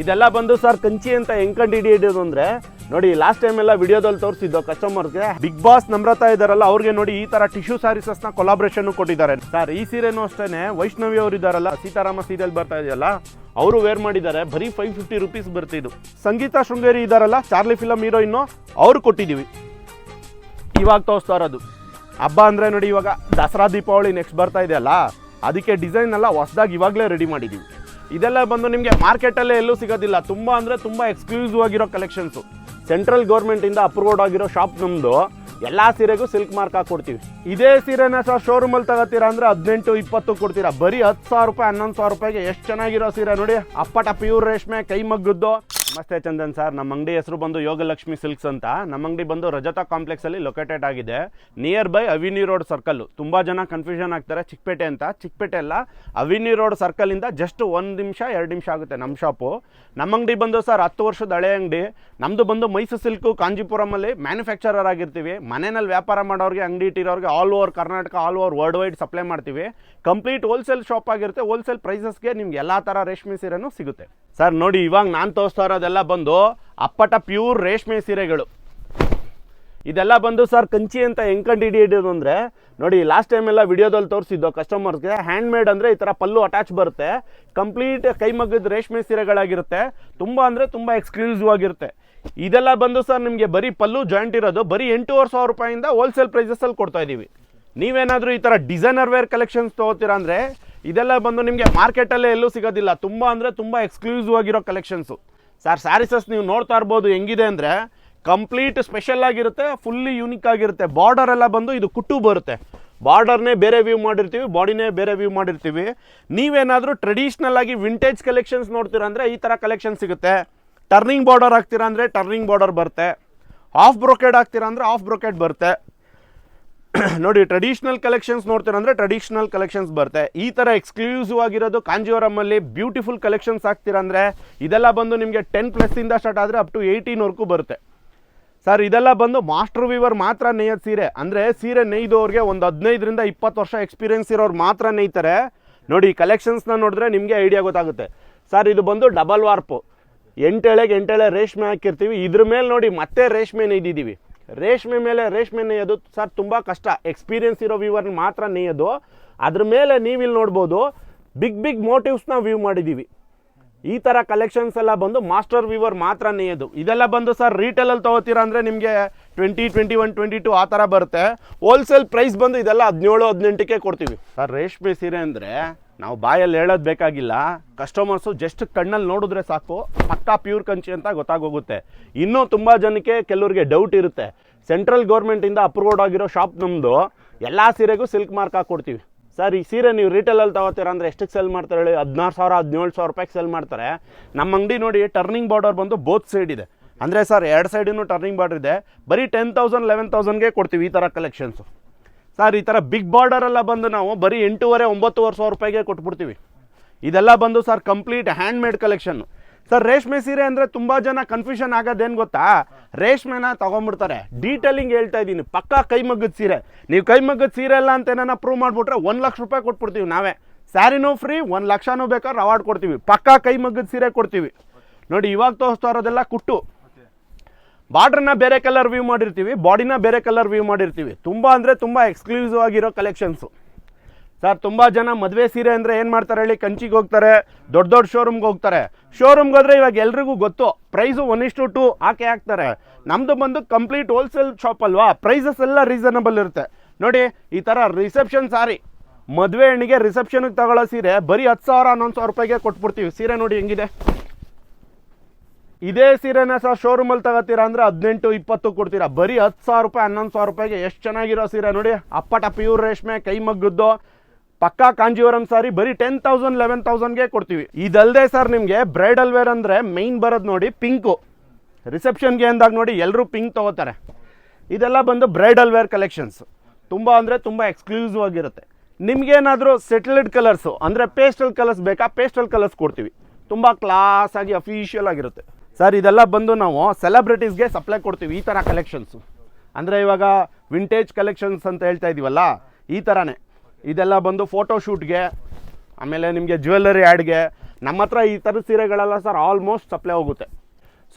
ಇದೆಲ್ಲ ಬಂದು ಸರ್ ಕಂಚಿ ಅಂತ ಹೆಂಗ್ ಕಂಡು ಹಿಡಿಯೋದು ಅಂದ್ರೆ ನೋಡಿ ಲಾಸ್ಟ್ ಟೈಮ್ ಎಲ್ಲ ವಿಡಿಯೋದಲ್ಲಿ ತೋರಿಸಿದ್ದು ಕಸ್ಟಮರ್ಗೆ ಬಿಗ್ ಬಾಸ್ ನಮ್ರತಾ ಇದಾರಲ್ಲ ಅವ್ರಿಗೆ ನೋಡಿ ಈ ತರ ಟಿಶ್ಯೂ ಸ್ಯಾರೀಸಸ್ನ ಕೊಲಾಬ್ರೇಷನ್ ಕೊಟ್ಟಿದ್ದಾರೆ. ಸರ್, ಈ ಸೀರೆನೂ ಅಷ್ಟೇ ವೈಷ್ಣವಿ ಅವರು ಇದಾರಲ್ಲ ಸೀತಾರಾಮ ಸೀರಿಯಲ್ ಬರ್ತಾ ಇದೆಯಲ್ಲ, ಅವರು ವೇರ್ ಮಾಡಿದ್ದಾರೆ, ಬರೀ ಫೈವ್ ಫಿಫ್ಟಿ ರುಪೀಸ್ ಬರ್ತಿದ್ದು ಸಂಗೀತ ಶೃಂಗೇರಿ ಇದಾರಲ್ಲ ಚಾರ್ಲಿ ಫಿಲಮ್ ಹೀರೋಯಿನ್ನು ಅವ್ರು ಕೊಟ್ಟಿದ್ದೀವಿ. ಇವಾಗ ತೋರಿಸ್ತಾ ಇರೋದು. ಹಬ್ಬ ಅಂದರೆ ನೋಡಿ, ಇವಾಗ ದಸರಾ, ದೀಪಾವಳಿ ನೆಕ್ಸ್ಟ್ ಬರ್ತಾ ಇದೆಯಲ್ಲ, ಅದಕ್ಕೆ ಡಿಸೈನ್ ಎಲ್ಲ ಹೊಸದಾಗಿ ಇವಾಗಲೇ ರೆಡಿ ಮಾಡಿದ್ದೀವಿ ಇದೆಲ್ಲ ಬಂದು ನಿಮಗೆ ಮಾರ್ಕೆಟಲ್ಲೇ ಎಲ್ಲೂ ಸಿಗೋದಿಲ್ಲ. ತುಂಬ ಅಂದರೆ ತುಂಬ ಎಕ್ಸ್ಕ್ಲೂಸಿವ್ ಆಗಿರೋ ಕಲೆಕ್ಷನ್ಸು ಸೆಂಟ್ರಲ್ ಗೌರ್ಮೆಂಟಿಂದ ಅಪ್ರೂವ್ಡ್ ಆಗಿರೋ ಶಾಪ್ ನಮ್ಮದು ಎಲ್ಲ ಸೀರೆಗೂ ಸಿಲ್ಕ್ ಮಾರ್ಕ್ ಹಾಕ್ಕೊಡ್ತೀವಿ ಇದೇ ಸೀರೆನ ಸಹ ಶೋರೂಮಲ್ಲಿ ತಗೋತೀರಾ ಅಂದರೆ ಹದಿನೆಂಟು, ಇಪ್ಪತ್ತು ಕೊಡ್ತೀರಾ. ಬರೀ ಹತ್ತು ಸಾವಿರ ರೂಪಾಯಿ, ಹನ್ನೊಂದು ಸಾವಿರ ರೂಪಾಯಿಗೆ ಎಷ್ಟು ಚೆನ್ನಾಗಿರೋ ಸೀರೆ ನೋಡಿ. ಅಪ್ಪಟ ಪ್ಯೂರ್ ರೇಷ್ಮೆ, ಕೈ ಮಗ್ಗದ್ದು. ನಮಸ್ತೆ ಚಂದನ್ ಸರ್. ನಮ್ಮ ಅಂಗಡಿ ಹೆಸರು ಬಂದು ಯೋಗಲಕ್ಷ್ಮಿ ಸಿಲ್ಕ್ಸ್ ಅಂತ. ನಮ್ಮ ಅಂಗಡಿ ಬಂದು ರಜತಾ ಕಾಂಪ್ಲೆಕ್ಸ್ ಅಲ್ಲಿ ಲೊಕೇಟೆಡ್ ಆಗಿದೆ. Near by Avenue Road circle ತುಂಬಾ ಜನ ಕನ್ಫ್ಯೂಷನ್ ಆಗ್ತಾರೆ. ಚಿಕ್ಕಪೇಟೆ ಅಂತ. ಚಿಕ್ಕಪೇಟೆ ಅಲ್ಲ ಅವಿನಿ ರೋಡ್ ಸರ್ಕಲ್ ಇಂದ ಜಸ್ಟ್ ಒಂದು ನಿಮಿಷ, ಎರಡು ನಿಮಿಷ ಆಗುತ್ತೆ ನಮ್ಮ ಶಾಪು ನಮ್ಮ ಅಂಗಡಿ ಬಂದು ಸರ್ ಹತ್ತು ವರ್ಷದ ಹಳೆ ಅಂಗಡಿ. ನಮ್ದು ಬಂದು ಮೈಸೂರು ಸಿಲ್ಕು ಕಾಂಜಿಪುರಮಲ್ಲಿ ಮ್ಯಾನುಫ್ಯಾಕ್ಚರರ್ ಆಗಿರ್ತೀವಿ. ಮನೆಯಲ್ಲಿ ವ್ಯಾಪಾರ ಮಾಡೋರಿಗೆ ಅಂಗಡಿ ಇಟ್ಟಿರೋರಿಗೆ all over Karnataka all over world wide supply ಮಾಡ್ತೀವಿ. ಕಂಪ್ಲೀಟ್ ಹೋಲ್ಸೇಲ್ ಶಾಪ್ ಆಗಿರುತ್ತೆ. ಹೋಲ್ಸೇಲ್ ಪ್ರೈಸಸ್ಗೆ ನಿಮ್ಗೆ ಎಲ್ಲ ಥರ ರೇಷ್ಮೆ ಸೀರೆನೂ ಸಿಗುತ್ತೆ. ಸರ್, ನೋಡಿ, ಇವಾಗ ನಾನು ತೋರಿಸ್ತಾ ಇರೋದೆಲ್ಲ ಬಂದು ಅಪ್ಪಟ ಪ್ಯೂರ್ ರೇಷ್ಮೆ ಸೀರೆಗಳು. ಇದೆಲ್ಲ ಬಂದು ಸರ್ ಕಂಚಿ ಅಂತ ಹೆಂಗೆ ಕಂಡು ಹಿಡಿಯೋದು ಅಂದರೆ, ನೋಡಿ ಲಾಸ್ಟ್ ಟೈಮ್ ಎಲ್ಲ ವಿಡಿಯೋದಲ್ಲಿ ತೋರಿಸಿದ್ದು ಕಸ್ಟಮರ್ಸ್ಗೆ ಹ್ಯಾಂಡ್ ಮೇಡ್ ಅಂದರೆ ಈ ಥರ ಪಲ್ಲು ಅಟ್ಯಾಚ್ ಬರುತ್ತೆ ಕಂಪ್ಲೀಟ್ ಕೈಮಗ್ಗದ ರೇಷ್ಮೆ ಸೀರೆಗಳಾಗಿರುತ್ತೆ, ತುಂಬ ಅಂದರೆ ತುಂಬ ಎಕ್ಸ್ಕ್ಲೂಸಿವ್ ಆಗಿರುತ್ತೆ. ಇದೆಲ್ಲ ಬಂದು ಸರ್ ನಿಮಗೆ ಬರೀ ಪಲ್ಲು ಜಾಯಿಂಟ್ ಇರೋದು, ಬರೀ ಎಂಟೂವರೆ ಸಾವಿರ ರೂಪಾಯಿಂದ ಹೋಲ್ಸೇಲ್ ಪ್ರೈಸಸಲ್ಲಿ ಕೊಡ್ತಾ ಇದ್ದೀವಿ ನೀವೇನಾದರೂ ಈ ಥರ ಡಿಸೈನರ್ ವೇರ್ ಕಲೆಕ್ಷನ್ಸ್ ತೊಗೋತೀರಾ ಅಂದರೆ, ಇದೆಲ್ಲ ಬಂದು ನಿಮಗೆ ಮಾರ್ಕೆಟಲ್ಲೇ ಎಲ್ಲೂ ಸಿಗೋದಿಲ್ಲ, ತುಂಬ ಅಂದರೆ ತುಂಬ ಎಕ್ಸ್ಕ್ಲೂಸಿವ್ ಆಗಿರೋ ಕಲೆಕ್ಷನ್ಸು ಸರ್ ಸ್ಯಾರೀಸಸ್ ನೀವು ನೋಡ್ತಾ ಇರ್ಬೋದು ಹೆಂಗಿದೆ ಅಂದರೆ ಕಂಪ್ಲೀಟ್ ಸ್ಪೆಷಲ್ ಆಗಿರುತ್ತೆ ಫುಲ್ಲಿ ಯೂನಿಕ್ ಆಗಿರುತ್ತೆ. ಬಾರ್ಡರ್ ಎಲ್ಲ ಬಂದು ಇದು ಕುಟ್ಟು ಬರುತ್ತೆ. ಬಾರ್ಡರ್ನೇ ಬೇರೆ ವ್ಯೂ ಮಾಡಿರ್ತೀವಿ ಬಾಡಿನೇ ಬೇರೆ ವ್ಯೂ ಮಾಡಿರ್ತೀವಿ. ನೀವೇನಾದರೂ ಟ್ರೆಡಿಷ್ನಲ್ ಆಗಿ ವಿಂಟೇಜ್ ಕಲೆಕ್ಷನ್ಸ್ ನೋಡ್ತೀರಾ ಅಂದರೆ ಈ ಥರ ಕಲೆಕ್ಷನ್ ಸಿಗುತ್ತೆ. ಟರ್ನಿಂಗ್ ಬಾರ್ಡರ್ ಹಾಕ್ತೀರಾ ಅಂದರೆ ಟರ್ನಿಂಗ್ ಬಾರ್ಡರ್ ಬರುತ್ತೆ. ಆಫ್ ಬ್ರೋಕೆಡ್ ಹಾಕ್ತೀರಾ ಅಂದರೆ ಆಫ್ ಬ್ರೋಕೆಡ್ ಬರುತ್ತೆ. ನೋಡಿ ಟ್ರೆಡಿಷ್ನಲ್ ಕಲೆಕ್ಷನ್ಸ್ ನೋಡ್ತೀರ ಅಂದರೆ ಟ್ರೆಡಿಷ್ನಲ್ ಕಲೆಕ್ಷನ್ಸ್ ಬರುತ್ತೆ. ಈ ಥರ ಎಕ್ಸ್ಕ್ಲೂಸಿವ್ ಆಗಿರೋದು ಕಾಂಜಿವರಮ್ಮಲ್ಲಿ ಬ್ಯೂಟಿಫುಲ್ ಕಲೆಕ್ಷನ್ಸ್ ಹಾಕ್ತೀರ ಅಂದರೆ ಇದೆಲ್ಲ ಬಂದು ನಿಮಗೆ ಟೆನ್ ಪ್ಲಸ್ಸಿಂದ ಸ್ಟಾರ್ಟ್ ಆದರೆ ಅಪ್ ಟು ಏಯ್ಟೀನ್ವರೆಗೂ ಬರುತ್ತೆ. ಸರ್ ಇದೆಲ್ಲ ಬಂದು ಮಾಸ್ಟರ್ ವಿವರ್ ಮಾತ್ರ ನೇಯೋದು ಸೀರೆ. ಅಂದರೆ ಸೀರೆ ನೇಯ್ದವ್ರಿಗೆ ಒಂದು ಹದಿನೈದರಿಂದ ಇಪ್ಪತ್ತು ವರ್ಷ ಎಕ್ಸ್ಪೀರಿಯನ್ಸ್ ಇರೋರು ಮಾತ್ರ ನೇಯ್ತಾರೆ. ನೋಡಿ ಕಲೆಕ್ಷನ್ಸ್ನ ನೋಡಿದ್ರೆ ನಿಮಗೆ ಐಡಿಯಾ ಗೊತ್ತಾಗುತ್ತೆ. ಸರ್ ಇದು ಬಂದು ಡಬಲ್ ವಾರ್ಪು ಎಂಟೆಳೆಗೆ ಎಂಟೆಳೆ ರೇಷ್ಮೆ ಹಾಕಿರ್ತೀವಿ. ಇದ್ರ ಮೇಲೆ ನೋಡಿ ಮತ್ತೆ ರೇಷ್ಮೆ ನೇಯ್ದಿದ್ದೀವಿ. ರೇಷ್ಮೆ ಮೇಲೆ ರೇಷ್ಮೆ ನೇಯೋದು ಸರ್ ತುಂಬ ಕಷ್ಟ. ಎಕ್ಸ್ಪೀರಿಯನ್ಸ್ ಇರೋ ವ್ಯೂವರ್ ಮಾತ್ರ ನೇಯೋದು ಅದ್ರ ಮೇಲೆ ನೀವಿಲ್ಲಿ ನೋಡ್ಬೋದು ಬಿಗ್ ಬಿಗ್ ಮೋಟಿವ್ಸ್ನ ವ್ಯೂ ಮಾಡಿದ್ದೀವಿ ಈ ಥರ ಕಲೆಕ್ಷನ್ಸ್ ಎಲ್ಲ ಬಂದು ಮಾಸ್ಟರ್ ವಿವರ್ ಮಾತ್ರ ನೇಯೋದು ಇದೆಲ್ಲ ಬಂದು ಸರ್ ರೀಟೇಲಲ್ಲಿ ತೊಗೋತೀರಾ ಅಂದರೆ ನಿಮಗೆ twenty twenty one twenty two ಆ ಥರ ಬರುತ್ತೆ. ಹೋಲ್ಸೇಲ್ ಪ್ರೈಸ್ ಬಂದು ಇದೆಲ್ಲ ಹದಿನೇಳು, ಹದಿನೆಂಟಕ್ಕೆ ಕೊಡ್ತೀವಿ. ಸರ್ ರೇಷ್ಮೆ ಸೀರೆ ಅಂದರೆ ನಾವು ಬಾಯಲ್ಲಿ ಹೇಳೋದು ಬೇಕಾಗಿಲ್ಲ. ಕಸ್ಟಮರ್ಸು ಜಸ್ಟ್ ಕಣ್ಣಲ್ಲಿ ನೋಡಿದ್ರೆ ಸಾಕು. ಪಕ್ಕಾ ಪ್ಯೂರ್ ಕಂಚಿ ಅಂತ ಗೊತ್ತಾಗೋಗುತ್ತೆ. ಇನ್ನೂ ತುಂಬ ಜನಕ್ಕೆ ಕೆಲವರಿಗೆ ಡೌಟ್ ಇರುತ್ತೆ. ಸೆಂಟ್ರಲ್ ಗೌರ್ಮೆಂಟಿಂದ ಅಪ್ರೂವ್ಡ್ ಆಗಿರೋ ಶಾಪ್ ನಮ್ಮದು ಎಲ್ಲ ಸೀರೆಗೂ ಸಿಲ್ಕ್ ಮಾರ್ಕ್ ಹಾಕ್ಕೊಡ್ತೀವಿ. ಸರ್, ಈ ಸೀರೆ ನೀವು ರಿಟೇಲಲ್ಲಿ ತಗೋತೀರ ಅಂದರೆ ಎಷ್ಟಕ್ಕೆ ಸೆಲ್ ಮಾಡ್ತಾರೆ ಹೇಳಿ? ಹದಿನಾರು ಸಾವಿರ, ಹದಿನೇಳು ಸಾವಿರ ರೂಪಾಯಿಗೆ ಸೆಲ್ ಮಾಡ್ತಾರೆ. ನಮ್ಮ ಅಂಗಡಿ ನೋಡಿ ಟರ್ನಿಂಗ್ ಬಾರ್ಡರ್ ಬಂದು ಬೋತ್ ಸೈಡ್ ಇದೆ. ಅಂದರೆ ಸರ್, ಎರಡು ಸೈಡಿನೂ ಟರ್ನಿಂಗ್ ಬಾರ್ಡರ್ ಇದೆ. ಬರೀ ಟೆನ್ ತೌಸಂಡ್ ಲೆವೆನ್ ತೌಸಂಡ್ಗೆ ಕೊಡ್ತೀವಿ ಈ ಥರ ಕಲೆಕ್ಷನ್ಸು ಸರ್, ಈ ಥರ ಬಿಗ್ ಬಾರ್ಡರ್ ಎಲ್ಲ ಬಂದು ನಾವು ಬರೀ ಎಂಟೂವರೆ, ಒಂಬತ್ತುವರೆ ಸಾವಿರ ರೂಪಾಯಿಗೆ ಕೊಟ್ಬಿಡ್ತೀವಿ. ಇದೆಲ್ಲ ಬಂದು sir complete hand made collection sir ರೇಷ್ಮೆ ಸೀರೆ ಅಂದರೆ ತುಂಬ ಜನ ಕನ್ಫ್ಯೂಷನ್ ಆಗೋದೇನು ಗೊತ್ತಾ? ರೇಷ್ಮೆನ ತೊಗೊಂಡ್ಬಿಡ್ತಾರೆ. ಡೀಟೇಲಿಂಗ್ ಹೇಳ್ತಾ ಇದ್ದೀನಿ. ಪಕ್ಕಾ ಕೈಮಗ್ಗದ ಸೀರೆ. ನೀವು ಕೈಮಗ್ಗದ ಸೀರೆ ಅಲ್ಲ ಅಂತ ಏನಾರ ಪ್ರೂವ್ ಮಾಡಿಬಿಟ್ರೆ ಒಂದು ಲಕ್ಷ ರೂಪಾಯಿ ಕೊಟ್ಬಿಡ್ತೀವಿ ನಾವೇ. ಸ್ಯಾರಿನೂ ಫ್ರೀ ಒಂದು ಲಕ್ಷನೂ ಬೇಕಾದ್ರೆ ಅವಾರ್ಡ್ ಕೊಡ್ತೀವಿ. ಪಕ್ಕಾ ಕೈಮಗ್ಗದ ಸೀರೆ ಕೊಡ್ತೀವಿ. ನೋಡಿ, ಇವಾಗ ತೋರಿಸ್ತಾ ಇರೋದೆಲ್ಲ ಕುಟ್ಟು. ಬಾರ್ಡ್ರನ್ನ ಬೇರೆ ಕಲರ್ ವ್ಯೂ ಮಾಡಿರ್ತೀವಿ ಬಾಡಿನ ಬೇರೆ ಕಲರ್ ವ್ಯೂ ಮಾಡಿರ್ತೀವಿ. ತುಂಬ ಅಂದರೆ ತುಂಬ ಎಕ್ಸ್ಕ್ಲೂಸಿವ್ ಆಗಿರೋ ಕಲೆಕ್ಷನ್ಸು ಸರ್, ತುಂಬ ಜನ ಮದುವೆ ಸೀರೆ ಅಂದರೆ ಏನು ಮಾಡ್ತಾರೆ ಹೇಳಿ? ಕಂಚಿಗೆ ಹೋಗ್ತಾರೆ, ದೊಡ್ಡ ದೊಡ್ಡ ಶೋರೂಮ್ಗೆ ಹೋಗ್ತಾರೆ. ಶೋರೂಮ್ಗೆ ಹೋದರೆ ಇವಾಗ ಎಲ್ರಿಗೂ ಗೊತ್ತು ಪ್ರೈಸು ಒನ್ ಇಷ್ಟು ಟು ಹಾಕಿ ಹಾಕ್ತಾರೆ. ನಮ್ಮದು ಬಂದು ಕಂಪ್ಲೀಟ್ ಹೋಲ್ಸೇಲ್ ಶಾಪ್ ಅಲ್ವಾ? ಪ್ರೈಸಸ್ ಎಲ್ಲ ರೀಸನಬಲ್ ಇರುತ್ತೆ. ನೋಡಿ, ಈ ಥರ ರಿಸೆಪ್ಷನ್ ಸಾರಿ, ಮದುವೆ ಹೆಣ್ಣಿಗೆ ರಿಸೆಪ್ಷನ್ಗೆ ತಗೊಳ್ಳೋ ಸೀರೆ ಬರೀ ಹತ್ತು ಸಾವಿರ, ಹನ್ನೊಂದು ಸಾವಿರ ರೂಪಾಯಿಗೆ ಕೊಟ್ಬಿಡ್ತೀವಿ. ಸೀರೆ ನೋಡಿ ಹೆಂಗಿದೆ. ಇದೇ ಸೀರೆನ ಸಹ ಶೋರೂಮಲ್ಲಿ ತಗೋತೀರಾ ಅಂದರೆ ಹದಿನೆಂಟು, ಇಪ್ಪತ್ತು ಕೊಡ್ತೀರಾ. ಬರೀ ಹತ್ತು ಸಾವಿರ ರೂಪಾಯಿ, ಹನ್ನೊಂದು ಸಾವಿರ ರೂಪಾಯಿಗೆ ಎಷ್ಟು ಚೆನ್ನಾಗಿರೋ ಸೀರೆ ನೋಡಿ. ಅಪ್ಪಟ ಪ್ಯೂರ್ ರೇಷ್ಮೆ, ಕೈ ಮಗ್ಗದ್ದು ಪಕ್ಕಾ ಕಾಂಜಿವರಂ ಸಾರಿ ಬರೀ ಟೆನ್ ತೌಸಂಡ್ ಲೆವೆನ್ ತೌಸಂಡ್ಗೆ ಕೊಡ್ತೀವಿ. ಇದಲ್ಲದೆ ಸರ್ ನಿಮಗೆ ಬ್ರೈಡಲ್ ವೇರ್ ಅಂದರೆ ಮೈನ್ ಬರೋದು ನೋಡಿ ಪಿಂಕು. ರಿಸೆಪ್ಷನ್ಗೆ ಅಂದಾಗ ನೋಡಿ ಎಲ್ಲರೂ ಪಿಂಕ್ ತೊಗೋತಾರೆ. ಇದೆಲ್ಲ ಬಂದು ಬ್ರೈಡಲ್ ವೇರ್ ಕಲೆಕ್ಷನ್ಸ್ ತುಂಬ ಅಂದರೆ ತುಂಬ ಎಕ್ಸ್ಕ್ಲೂಸಿವ್ ಆಗಿರುತ್ತೆ. ನಿಮ್ಗೇನಾದರೂ ಸೆಟಲ್ಡ್ ಕಲರ್ಸು ಅಂದರೆ ಪೇಸ್ಟಲ್ ಕಲರ್ಸ್ ಬೇಕಾ ಪೇಸ್ಟಲ್ ಕಲರ್ಸ್ ಕೊಡ್ತೀವಿ. ತುಂಬ ಕ್ಲಾಸ್ ಆಗಿ ಅಫಿಷಿಯಲ್ ಆಗಿರುತ್ತೆ. ಸರ್ ಇದೆಲ್ಲ ಬಂದು ನಾವು ಸೆಲೆಬ್ರಿಟೀಸ್ಗೆ ಸಪ್ಲೈ ಕೊಡ್ತೀವಿ ಈ ಥರ ಕಲೆಕ್ಷನ್ಸು ಅಂದರೆ ಇವಾಗ ವಿಂಟೇಜ್ ಕಲೆಕ್ಷನ್ಸ್ ಅಂತ ಹೇಳ್ತಾ ಇದೀವಲ್ಲ, ಈ ಥರನೇ ಇದೆಲ್ಲ ಬಂದು ಫೋಟೋ ಶೂಟ್ಗೆ ಆಮೇಲೆ ನಿಮಗೆ ಜ್ಯುವೆಲ್ಲರಿ ಆ್ಯಡ್ಗೆ ನಮ್ಮ ಹತ್ರ ಈ ಥರದ ಸೀರೆಗಳೆಲ್ಲ ಸರ್ ಆಲ್ಮೋಸ್ಟ್ ಸಪ್ಲೈ ಹೋಗುತ್ತೆ.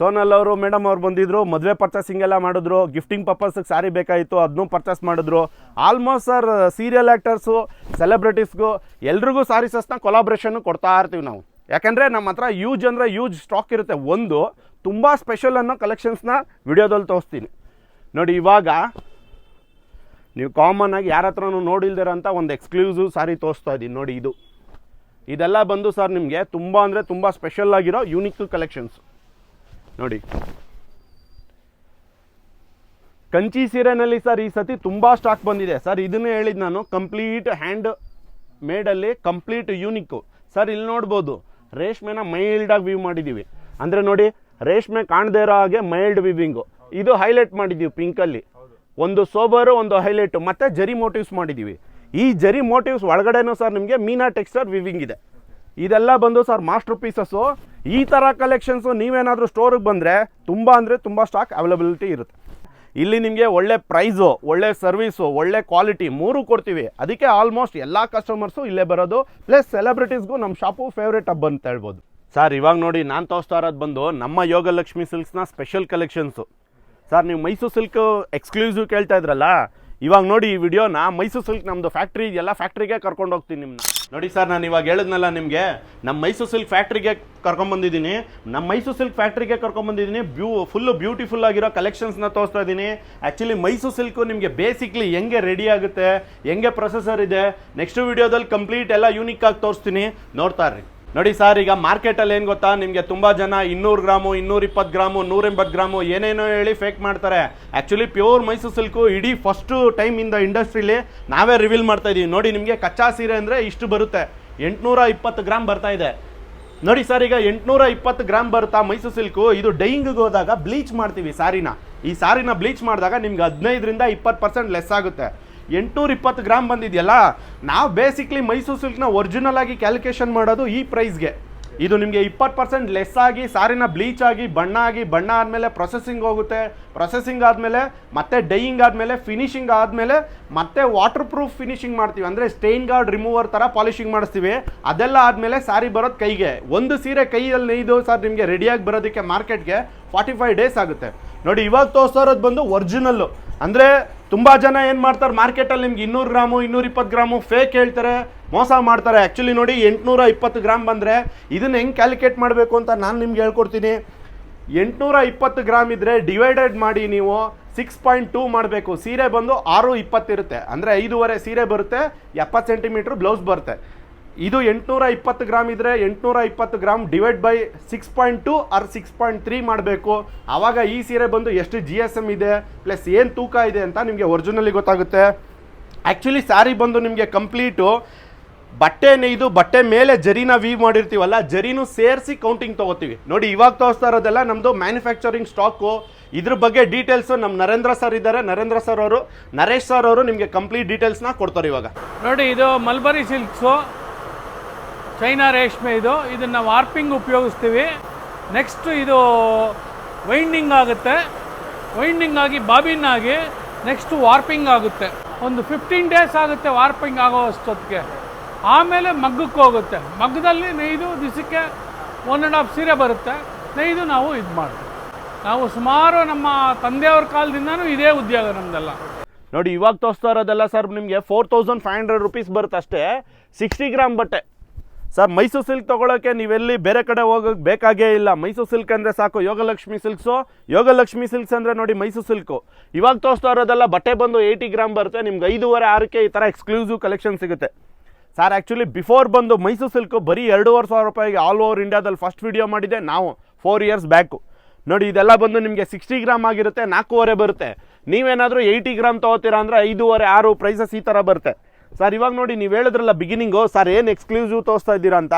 ಸೋನಲ್ ಅವರು ಮೇಡಮ್ ಅವ್ರು ಬಂದಿದ್ರು, ಮದುವೆ ಪರ್ಚೇಸಿಂಗ್ ಎಲ್ಲ ಮಾಡಿದ್ರು ಗಿಫ್ಟಿಂಗ್ ಪರ್ಪಸ್ಗೆ ಸ್ಯಾರಿ ಬೇಕಾಯಿತು ಅದನ್ನೂ ಪರ್ಚೇಸ್ ಮಾಡಿದ್ರು. ಆಲ್ಮೋಸ್ಟ್ ಸರ್ ಸೀರಿಯಲ್ ಆ್ಯಕ್ಟರ್ಸು ಸೆಲೆಬ್ರಿಟೀಸ್ಗೂ ಎಲ್ರಿಗೂ ಸಾರೀಸಸ್ನ ಕೊಲಾಬ್ರೇಷನ್ನು ಕೊಡ್ತಾ ಇರ್ತೀವಿ ನಾವು. ಯಾಕೆಂದರೆ ನಮ್ಮ ಹತ್ರ ಯೂಜ್ ಅಂದರೆ ಯೂಜ್ ಸ್ಟಾಕ್ ಇರುತ್ತೆ. ಒಂದು, ತುಂಬ ಸ್ಪೆಷಲ್ ಅನ್ನೋ ಕಲೆಕ್ಷನ್ಸ್ನ ವಿಡಿಯೋದಲ್ಲಿ ತೋರಿಸ್ತೀನಿ. ನೋಡಿ, ಇವಾಗ ನೀವು ಕಾಮನ್ ಆಗಿ ಯಾರ ಹತ್ರನೂ ನೋಡಿಲ್ದಿರೋಂಥ ಒಂದು ಎಕ್ಸ್ಕ್ಲೂಸಿವ್ ಸಾರಿ ತೋರಿಸ್ತಾ ಇದ್ದೀನಿ. ನೋಡಿ ಇದು. ಇದೆಲ್ಲ ಬಂದು ಸರ್ ನಿಮಗೆ ತುಂಬ ಅಂದರೆ ತುಂಬ ಸ್ಪೆಷಲ್ ಆಗಿರೋ ಯೂನಿಕ್ ಕಲೆಕ್ಷನ್ಸ್ ನೋಡಿ. ಕಂಚಿ ಸೀರೆನಲ್ಲಿ ಸರ್ ಈ ಸತಿ ತುಂಬ ಸ್ಟಾಕ್ ಬಂದಿದೆ. ಸರ್ ಇದನ್ನೇ ಹೇಳಿದ್ದು ನಾನು ಕಂಪ್ಲೀಟ್ ಹ್ಯಾಂಡ್ ಮೇಡಲ್ಲಿ ಕಂಪ್ಲೀಟ್ ಯೂನಿಕ್ಕು ಸರ್ ಇಲ್ಲಿ ನೋಡ್ಬೋದು, ರೇಷ್ಮೆನ ಮೈಲ್ಡಾಗಿ ವೀವ್ ಮಾಡಿದ್ದೀವಿ ಅಂದರೆ ನೋಡಿ, ರೇಷ್ಮೆ ಕಾಣದೇ ಇರೋ ಹಾಗೆ ಮೈಲ್ಡ್ ವಿವಿಂಗು ಇದು ಹೈಲೈಟ್ ಮಾಡಿದ್ದೀವಿ ಪಿಂಕಲ್ಲಿ ಒಂದು ಸೋಬರು, ಒಂದು ಹೈಲೈಟು. ಮತ್ತು ಜರಿ ಮೋಟಿವ್ಸ್ ಮಾಡಿದ್ದೀವಿ ಈ ಜರಿ ಮೋಟಿವ್ಸ್ ಒಳಗಡೆನೂ ಸರ್ ನಿಮಗೆ ಮೀನಾ ಟೆಕ್ಸ್ಟರ್ ವಿವಿಂಗ್ ಇದೆ. ಇದೆಲ್ಲ ಬಂದು ಸರ್ ಮಾಸ್ಟರ್ ಪೀಸಸ್ಸು ಈ ಥರ ಕಲೆಕ್ಷನ್ಸು ನೀವೇನಾದರೂ ಸ್ಟೋರಿಗೆ ಬಂದರೆ ತುಂಬ ಅಂದರೆ ತುಂಬ ಸ್ಟಾಕ್ ಅವೈಲಬಿಲಿಟಿ ಇರುತ್ತೆ. ಇಲ್ಲಿ ನಿಮಗೆ ಒಳ್ಳೆ ಪ್ರೈಸು, ಒಳ್ಳೆ ಸರ್ವಿಸು, ಒಳ್ಳೆ ಕ್ವಾಲಿಟಿ ಮೂರು ಕೊಡ್ತೀವಿ. ಅದಕ್ಕೆ ಆಲ್ಮೋಸ್ಟ್ ಎಲ್ಲ ಕಸ್ಟಮರ್ಸು ಇಲ್ಲೇ ಬರೋದು. ಪ್ಲಸ್ ಸೆಲೆಬ್ರಿಟೀಸ್ಗೂ ನಮ್ಮ ಶಾಪು ಫೇವ್ರೇಟ್ ಹಬ್ಬ ಅಂತ ಹೇಳ್ಬೋದು. ಸರ್, ಇವಾಗ ನೋಡಿ ನಾನು ತೋರಿಸ್ತಾ ಇರೋದು ಬಂದು ನಮ್ಮ ಯೋಗಲಕ್ಷ್ಮಿ ಸಿಲ್ಕ್ಸ್ನ ಸ್ಪೆಷಲ್ ಕಲೆಕ್ಷನ್ಸು. ಸರ್ ನೀವು ಮೈಸೂರು ಸಿಲ್ಕ್ ಎಕ್ಸ್ಕ್ಲೂಸಿವ್ ಕೇಳ್ತಾ ಇದ್ರಲ್ಲ, ಇವಾಗ ನೋಡಿ ಈ ವಿಡಿಯೋನ ಮೈಸೂರು ಸಿಲ್ಕ್ ನಮ್ಮದು ಫ್ಯಾಕ್ಟ್ರಿ ಎಲ್ಲ ಫ್ಯಾಕ್ಟ್ರಿಗೆ ಕರ್ಕೊಂಡು ಹೋಗ್ತೀನಿ ನಿಮ್ಮನ್ನ ನೋಡಿ ಸರ್ ನಾನು ಇವಾಗ ಹೇಳಿದ್ನಲ್ಲ ನಿಮಗೆ ನಮ್ಮ ಮೈಸೂರು ಸಿಲ್ಕ್ ಫ್ಯಾಕ್ಟ್ರಿಗೆ ಕರ್ಕೊಂಬಂದಿದ್ದೀನಿ ನಮ್ಮ ಮೈಸೂರು ಸಿಲ್ಕ್ ಫ್ಯಾಕ್ಟ್ರಿಗೆ ಕರ್ಕೊಂಬಂದಿದ್ದೀನಿ ಬ್ಯೂ ಫುಲ್ಲು ಬ್ಯೂಟಿಫುಲ್ ಆಗಿರೋ ಕಲೆಕ್ಷನ್ಸ್ನ ತೋರಿಸ್ತಾ ಇದ್ದೀನಿ. ಆ್ಯಕ್ಚುಲಿ ಮೈಸೂರು ಸಿಲ್ಕು ನಿಮಗೆ ಬೇಸಿಕ್ಲಿ ಹೆಂಗೆ ರೆಡಿ ಆಗುತ್ತೆ, ಹೆಂಗೆ ಪ್ರೊಸೆಸರ್ ಇದೆ ನೆಕ್ಸ್ಟ್ ವಿಡಿಯೋದಲ್ಲಿ ಕಂಪ್ಲೀಟ್ ಎಲ್ಲ ಯೂನಿಕ್ ಆಗಿ ತೋರಿಸ್ತೀನಿ. ನೋಡ್ತಾ ಇರ್ರಿ. ನೋಡಿ ಸರ್, ಈಗ ಮಾರ್ಕೆಟಲ್ಲಿ ಏನು ಗೊತ್ತಾ? ನಿಮಗೆ ತುಂಬ ಜನ ಇನ್ನೂರು ಗ್ರಾಮು, ಇನ್ನೂರಿಪ್ಪತ್ತು ಗ್ರಾಮು, ನೂರೆಂಬತ್ತು ಗ್ರಾಮು ಏನೇನೋ ಹೇಳಿ ಫೇಕ್ ಮಾಡ್ತಾರೆ. ಆ್ಯಕ್ಚುಲಿ ಪ್ಯೂರ್ ಮೈಸೂರು ಸಿಲ್ಕು ಇಡೀ ಫಸ್ಟು ಟೈಮ್ ಇಂದ ಇಂಡಸ್ಟ್ರೀಲಿ ನಾವೇ ರಿವೀಲ್ ಮಾಡ್ತಾ ಇದ್ದೀವಿ ನೋಡಿ, ನಿಮಗೆ ಕಚ್ಚಾ ಸೀರೆ ಅಂದರೆ ಇಷ್ಟು ಬರುತ್ತೆ. ಎಂಟುನೂರ ಇಪ್ಪತ್ತು ಗ್ರಾಮ್ ಬರ್ತಾ ಇದೆ. ನೋಡಿ ಸರ್, ಈಗ ಎಂಟುನೂರ ಇಪ್ಪತ್ತು ಗ್ರಾಮ್ ಬರುತ್ತಾ ಮೈಸೂರು ಸಿಲ್ಕು ಇದು ಡೈಯಿಂಗ್ಗೆ ಹೋದಾಗ ಬ್ಲೀಚ್ ಮಾಡ್ತೀವಿ ಸಾರಿನ. ಈ ಸಾರಿನ ಬ್ಲೀಚ್ ಮಾಡಿದಾಗ ನಿಮ್ಗೆ ಹದಿನೈದರಿಂದ ಇಪ್ಪತ್ತು ಪರ್ಸೆಂಟ್ ಲೆಸ್ ಆಗುತ್ತೆ. ಎಂಟುನೂರ ಇಪ್ಪತ್ತು ಗ್ರಾಮ್ ಬಂದಿದೆಯಲ್ಲ, ನಾವು ಬೇಸಿಕ್ಲಿ ಮೈಸೂರು ಸಿಲ್ಕ್ನ ಒರಿಜಿನಲ್ ಆಗಿ ಕ್ಯಾಲ್ಕುಲೇಷನ್ ಮಾಡೋದು ಈ ಪ್ರೈಸ್ಗೆ ಇದು ನಿಮಗೆ ಇಪ್ಪತ್ತು ಪರ್ಸೆಂಟ್ ಲೆಸ್ ಆಗಿ, ಸಾರಿನ ಬ್ಲೀಚ್ ಆಗಿ, ಬಣ್ಣ ಆಗಿ, ಬಣ್ಣ ಆದಮೇಲೆ ಪ್ರೊಸೆಸಿಂಗ್ ಹೋಗುತ್ತೆ. ಪ್ರೊಸೆಸಿಂಗ್ ಆದಮೇಲೆ, ಮತ್ತೆ ಡೈಯಿಂಗ್ ಆದಮೇಲೆ ಫಿನಿಶಿಂಗ್ ಆದಮೇಲೆ, ಮತ್ತೆ ವಾಟರ್ ಪ್ರೂಫ್ ಫಿನಿಶಿಂಗ್ ಮಾಡ್ತೀವಿ. ಅಂದರೆ ಸ್ಟೈನ್ ಗಾರ್ಡ್ ರಿಮೂವರ್ ಥರ ಪಾಲಿಶಿಂಗ್ ಮಾಡಿಸ್ತೀವಿ. ಅದೆಲ್ಲ ಆದಮೇಲೆ ಸಾರಿ ಬರೋದು ಕೈಗೆ. ಒಂದು ಸೀರೆ ಕೈಯಲ್ಲಿ ನೇಯ್ದು ಸರ್ ನಿಮಗೆ ರೆಡಿಯಾಗಿ ಬರೋದಕ್ಕೆ ಮಾರ್ಕೆಟ್ಗೆ ಫಾರ್ಟಿ ಫೈವ್ ಡೇಸ್ ಆಗುತ್ತೆ. ನೋಡಿ, ಇವಾಗ ತೋರಿಸೋರೋದು ಬಂದು ಒರಿಜಿನಲ್ಲು ಅಂದರೆ ತುಂಬ ಜನ ಏನು ಮಾಡ್ತಾರೆ? ಮಾರ್ಕೆಟಲ್ಲಿ ನಿಮ್ಗೆ ಇನ್ನೂರು ಗ್ರಾಮು ಇನ್ನೂರ ಇಪ್ಪತ್ತು ಗ್ರಾಮು ಫೇಕ್ ಹೇಳ್ತಾರೆ, ಮೋಸ ಮಾಡ್ತಾರೆ. ಆ್ಯಕ್ಚುಲಿ ನೋಡಿ ಎಂಟುನೂರ ಇಪ್ಪತ್ತು ಗ್ರಾಮ್ ಬಂದರೆ ಇದನ್ನು ಹೆಂಗೆ ಕ್ಯಾಲ್ಕುಲೇಟ್ ಮಾಡಬೇಕು ಅಂತ ನಾನು ನಿಮ್ಗೆ ಹೇಳ್ಕೊಡ್ತೀನಿ. ಎಂಟುನೂರ ಇಪ್ಪತ್ತು ಗ್ರಾಮ್ ಇದ್ದರೆ ಡಿವೈಡೆಡ್ ಮಾಡಿ ನೀವು ಸಿಕ್ಸ್ ಪಾಯಿಂಟ್ ಟೂ ಮಾಡಬೇಕು. ಸೀರೆ ಬಂದು ಆರು ಇಪ್ಪತ್ತಿರುತ್ತೆ ಅಂದರೆ ಐದೂವರೆ ಸೀರೆ ಬರುತ್ತೆ, ಎಪ್ಪತ್ತು ಸೆಂಟಿಮೀಟ್ರ್ ಬ್ಲೌಸ್ ಬರುತ್ತೆ. ಇದು ಎಂಟುನೂರ ಇಪ್ಪತ್ತು ಗ್ರಾಮ್ ಇದ್ದರೆ ಎಂಟುನೂರ ಇಪ್ಪತ್ತು gram divide by six point two or six point three ಮಾಡಬೇಕು. ಆವಾಗ ಈ ಸೀರೆ ಬಂದು ಎಷ್ಟು ಜಿ ಎಸ್ ಎಂ ಇದೆ, ಪ್ಲಸ್ ಏನು ತೂಕ ಇದೆ ಅಂತ ನಿಮಗೆ ಒರಿಜಿನಲಿ ಗೊತ್ತಾಗುತ್ತೆ. ಆ್ಯಕ್ಚುಲಿ ಸ್ಯಾರಿ ಬಂದು ನಿಮಗೆ ಕಂಪ್ಲೀಟು ಬಟ್ಟೆ ನೇಯ್ದು ಬಟ್ಟೆ ಮೇಲೆ ಜರಿನ ವೀವ್ ಮಾಡಿರ್ತೀವಲ್ಲ, ಜರಿನೂ ಸೇರಿಸಿ ಕೌಂಟಿಂಗ್ ತೊಗೋತೀವಿ. ನೋಡಿ, ಇವಾಗ ತೋರಿಸ್ತಾ ಇರೋದೆಲ್ಲ ನಮ್ಮದು ಮ್ಯಾನುಫ್ಯಾಕ್ಚರಿಂಗ್ ಸ್ಟಾಕು ಇದ್ರ ಬಗ್ಗೆ ಡೀಟೇಲ್ಸು ನಮ್ಮ ನರೇಂದ್ರ ಸರ್ ಇದ್ದಾರೆ. ನರೇಂದ್ರ ಸರ್ ಅವರು, ನರೇಶ್ ಸರ್ ಅವರು ನಿಮಗೆ ಕಂಪ್ಲೀಟ್ ಡೀಟೇಲ್ಸ್ನ ಕೊಡ್ತಾರೆ ಇವಾಗ. ನೋಡಿ, ಇದು ಮಲ್ಬರಿ ಸಿಲ್ಕ್ಸು ಚೈನಾ ರೇಷ್ಮೆ ಇದು. ಇದನ್ನು ವಾರ್ಪಿಂಗ್ ಉಪಯೋಗಿಸ್ತೀವಿ. ನೆಕ್ಸ್ಟ್ ಇದು ವೈಂಡಿಂಗ್ ಆಗುತ್ತೆ. ವೈಂಡಿಂಗ್ ಆಗಿ ಬಾಬಿನ್ ಆಗಿ ನೆಕ್ಸ್ಟ್ ವಾರ್ಪಿಂಗ್ ಆಗುತ್ತೆ. ಒಂದು ಫಿಫ್ಟೀನ್ ಡೇಸ್ ಆಗುತ್ತೆ ವಾರ್ಪಿಂಗ್ ಆಗೋ ಅಷ್ಟೊತ್ತಿಗೆ. ಆಮೇಲೆ ಮಗ್ಗಕ್ಕೆ ಹೋಗುತ್ತೆ. ಮಗ್ಗದಲ್ಲಿ ನೇಯ್ದು ದಿಸಕ್ಕೆ ಒನ್ ಆ್ಯಂಡ್ ಹಾಫ್ ಸೀರೆ ಬರುತ್ತೆ. ನೇಯ್ದು ನಾವು ಇದು ಮಾಡ್ತೀವಿ. ನಾವು ಸುಮಾರು ನಮ್ಮ ತಂದೆಯವ್ರ ಕಾಲದಿಂದನೂ ಇದೇ ಉದ್ಯೋಗ ನಮ್ಮದೆಲ್ಲ ನೋಡಿ, ಇವಾಗ ತೋರಿಸ್ತಾ ಇರೋದೆಲ್ಲ ಸರ್, ನಿಮಗೆ four thousand five hundred rupees ಬರುತ್ತೆ ಅಷ್ಟೇ. ಸಿಕ್ಸ್ಟಿ ಗ್ರಾಮ್ ಬಟ್ಟೆ. ಸರ್, ಮೈಸೂರು ಸಿಲ್ಕ್ ತೊಗೊಳಕ್ಕೆ ನೀವೆಲ್ಲಿ ಬೇರೆ ಕಡೆ ಹೋಗೋಕ್ಕೆ ಬೇಕಾಗೇ ಇಲ್ಲ. ಮೈಸೂರು ಸಿಲ್ಕ್ ಅಂದರೆ ಸಾಕು, ಯೋಗಲಕ್ಷ್ಮಿ ಸಿಲ್ಕ್ಸು ಯೋಗಲಕ್ಷ್ಮಿ ಸಿಲ್ಕ್ಸ್ ಅಂದರೆ ನೋಡಿ ಮೈಸೂರು ಸಿಲ್ಕು ಇವಾಗ ತೋರಿಸ್ತಾ ಇರೋದೆಲ್ಲ ಬಟ್ಟೆ ಬಂದು ಏಯ್ಟಿ ಗ್ರಾಮ್ ಬರುತ್ತೆ, ನಿಮ್ಗೆ ಐದೂವರೆ, ಆರಕ್ಕೆ ಈ ಥರ ಎಕ್ಸ್ಕ್ಲೂಸಿವ್ ಕಲೆಕ್ಷನ್ ಸಿಗುತ್ತೆ. ಸರ್ ಆ್ಯಕ್ಚುಲಿ ಬಿಫೋರ್ ಬಂದು ಮೈಸೂರು ಸಿಲ್ಕು ಬರೀ ಎರಡೂವರೆ ಸಾವಿರ ರೂಪಾಯಿಗೆ ಆಲ್ ಓವರ್ ಇಂಡಿಯಾದಲ್ಲಿ ಫಸ್ಟ್ ವಿಡಿಯೋ ಮಾಡಿದೆ ನಾವು ಫೋರ್ ಇಯರ್ಸ್ ಬ್ಯಾಕು ನೋಡಿ, ಇದೆಲ್ಲ ಬಂದು ನಿಮಗೆ ಸಿಕ್ಸ್ಟಿ ಗ್ರಾಮ್ ಆಗಿರುತ್ತೆ, ನಾಲ್ಕೂವರೆ ಬರುತ್ತೆ. ನೀವೇನಾದರೂ ಏಯ್ಟಿ ಗ್ರಾಮ್ ತೊಗೋತೀರಾ ಅಂದರೆ ಐದೂವರೆ, ಆರು ಪ್ರೈಸಸ್ ಈ ಥರ ಬರುತ್ತೆ. ಸರ್ ಇವಾಗ ನೋಡಿ ನೀವು ಹೇಳಿದ್ರಲ್ಲ ಬಿಗಿನಿಂಗು ಸರ್ ಏನು ಎಕ್ಸ್ಕ್ಲೂಸಿವ್ ತೋರಿಸ್ತಾ ಇದ್ದೀರಾ ಅಂತ?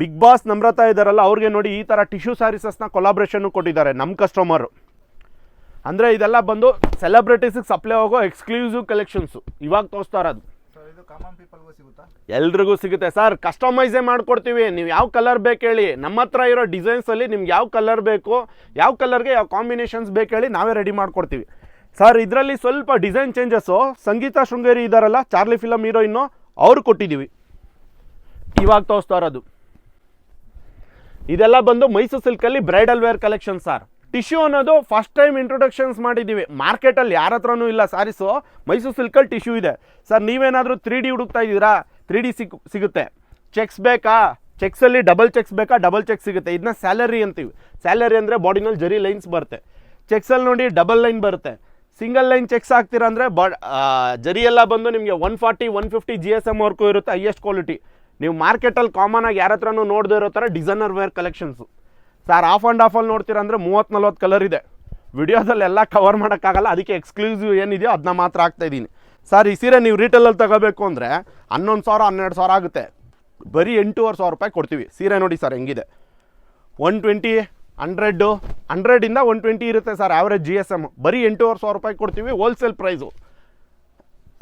ಬಿಗ್ ಬಾಸ್ ನಮ್ರತಾ ಇದ್ದಾರಲ್ಲ ಅವ್ರಿಗೆ ನೋಡಿ ಈ ಥರ ಟಿಶ್ಯೂ ಸ್ಯಾರೀಸಸ್ನ ಕೊಲಾಬ್ರೇಷನ್ನು ಕೊಟ್ಟಿದ್ದಾರೆ ನಮ್ಮ ಕಸ್ಟಮರು ಅಂದರೆ ಇದೆಲ್ಲ ಬಂದು ಸೆಲೆಬ್ರಿಟೀಸಿಗೆ ಸಪ್ಲೈ ಹೋಗೋ ಎಕ್ಸ್ಕ್ಲೂಸಿವ್ ಕಲೆಕ್ಷನ್ಸು ಇವಾಗ ತೋರಿಸ್ತಾ ಇರೋದು. ಎಲ್ರಿಗೂ ಸಿಗುತ್ತೆ. ಸರ್ ಕಸ್ಟಮೈಸೇ ಮಾಡ್ಕೊಡ್ತೀವಿ. ನೀವು ಯಾವ ಕಲರ್ ಬೇಕು ಹೇಳಿ. ನಮ್ಮ ಹತ್ರ ಇರೋ ಡಿಸೈನ್ಸಲ್ಲಿ ನಿಮ್ಗೆ ಯಾವ ಕಲರ್ ಬೇಕು ಯಾವ ಕಲರ್ಗೆ ಯಾವ ಕಾಂಬಿನೇಷನ್ಸ್ ಬೇಕು ಹೇಳಿ ನಾವೇ ರೆಡಿ ಮಾಡ್ಕೊಡ್ತೀವಿ. ಸರ್, ಇದರಲ್ಲಿ ಸ್ವಲ್ಪ ಡಿಸೈನ್ ಚೇಂಜಸ್ಸು. ಸಂಗೀತ ಶೃಂಗೇರಿ ಇದ್ದಾರಲ್ಲ ಚಾರ್ಲಿ ಫಿಲಮ್ ಹೀರೋಯಿನ್ನು, ಅವ್ರು ಕೊಟ್ಟಿದ್ದೀವಿ ಇವಾಗ ತೋರಿಸ್ತಾ ಇರೋದು. ಇದೆಲ್ಲ ಬಂದು Mysuru ಸಿಲ್ಕಲ್ಲಿ bridal wear collection sir. Tissue ಅನ್ನೋದು ಫಸ್ಟ್ ಟೈಮ್ ಇಂಟ್ರೊಡಕ್ಷನ್ಸ್ ಮಾಡಿದ್ದೀವಿ ಮಾರ್ಕೆಟಲ್ಲಿ ಯಾರ ಹತ್ರನೂ ಇಲ್ಲ ಸಾರೀಸು. ಮೈಸೂರು ಸಿಲ್ಕಲ್ಲಿ ಟಿಶ್ಯೂ ಇದೆ. ಸರ್, ನೀವೇನಾದರೂ ತ್ರೀ ಡಿ ಹುಡುಕ್ತಾ ಇದ್ದೀರಾ? ತ್ರೀ ಡಿ ಸಿಕ್ ಸಿಗುತ್ತೆ. ಚೆಕ್ಸ್ ಬೇಕಾ? ಚೆಕ್ಸಲ್ಲಿ ಡಬಲ್ ಚೆಕ್ಸ್ ಬೇಕಾ? ಡಬಲ್ ಚೆಕ್ ಸಿಗುತ್ತೆ. ಇದನ್ನ ಸ್ಯಾಲರಿ ಅಂತೀವಿ. ಸ್ಯಾಲರಿ ಅಂದರೆ ಬಾಡಿನಲ್ಲಿ ಜರಿ ಲೈನ್ಸ್ ಬರುತ್ತೆ. ಚೆಕ್ಸಲ್ಲಿ ನೋಡಿ ಡಬಲ್ ಲೈನ್ ಬರುತ್ತೆ. ಸಿಂಗಲ್ ಲೈನ್ ಚೆಕ್ಸ್ ಹಾಕ್ತೀರಾ ಅಂದರೆ ಜರಿ ಎಲ್ಲ ಬಂದು ನಿಮಗೆ one forty one fifty G S M ವರ್ಗೂ ಇರುತ್ತೆ ಹೈಯೆಸ್ಟ್ ಕ್ವಾಲಿಟಿ ನೀವು ಮಾರ್ಕೆಟಲ್ಲಿ ಕಾಮನ್ ಆಗಿ ಯಾರ ಹತ್ರನೂ ನೋಡದೇ ಇರೋ ಥರ designer wear collections sir half and ಆಫಲ್ಲಿ ನೋಡ್ತೀರಾ ಅಂದರೆ ಮೂವತ್ತು ನಲ್ವತ್ತು ಕಲರ್ ಇದೆ. ವಿಡಿಯೋದಲ್ಲಿ ಎಲ್ಲ ಕವರ್ ಮಾಡೋಕ್ಕಾಗಲ್ಲ, ಅದಕ್ಕೆ ಎಕ್ಸ್ಕ್ಲೂಸಿವ್ ಏನಿದೆಯೋ ಅದನ್ನ ಮಾತ್ರ ಹಾಕ್ತಾಯಿದ್ದೀನಿ ಸರ್ ಈ ಸೀರೆ ನೀವು ರೀಟೇಲಲ್ಲಿ ತಗೋಬೇಕು ಅಂದರೆ ಹನ್ನೊಂದು ಸಾವಿರ, ಹನ್ನೆರಡು ಸಾವಿರ ಆಗುತ್ತೆ. ಬರೀ ಎಂಟೂವರೆ ಸಾವಿರ ರೂಪಾಯಿ ಕೊಡ್ತೀವಿ. ಸೀರೆ ನೋಡಿ ಸರ್ ಹೆಂಗಿದೆ. ಒನ್ ಟ್ವೆಂಟಿ ಹಂಡ್ರೆಡ್ಡು ಹಂಡ್ರೆಡಿಂದ ಒನ್ ಟ್ವೆಂಟಿ ಇರುತ್ತೆ sir average G S M ಬರೀ ಎಂಟೂವರೆ ಸಾವಿರ ರೂಪಾಯಿ ಕೊಡ್ತೀವಿ ಹೋಲ್ಸೇಲ್ ಪ್ರೈಸು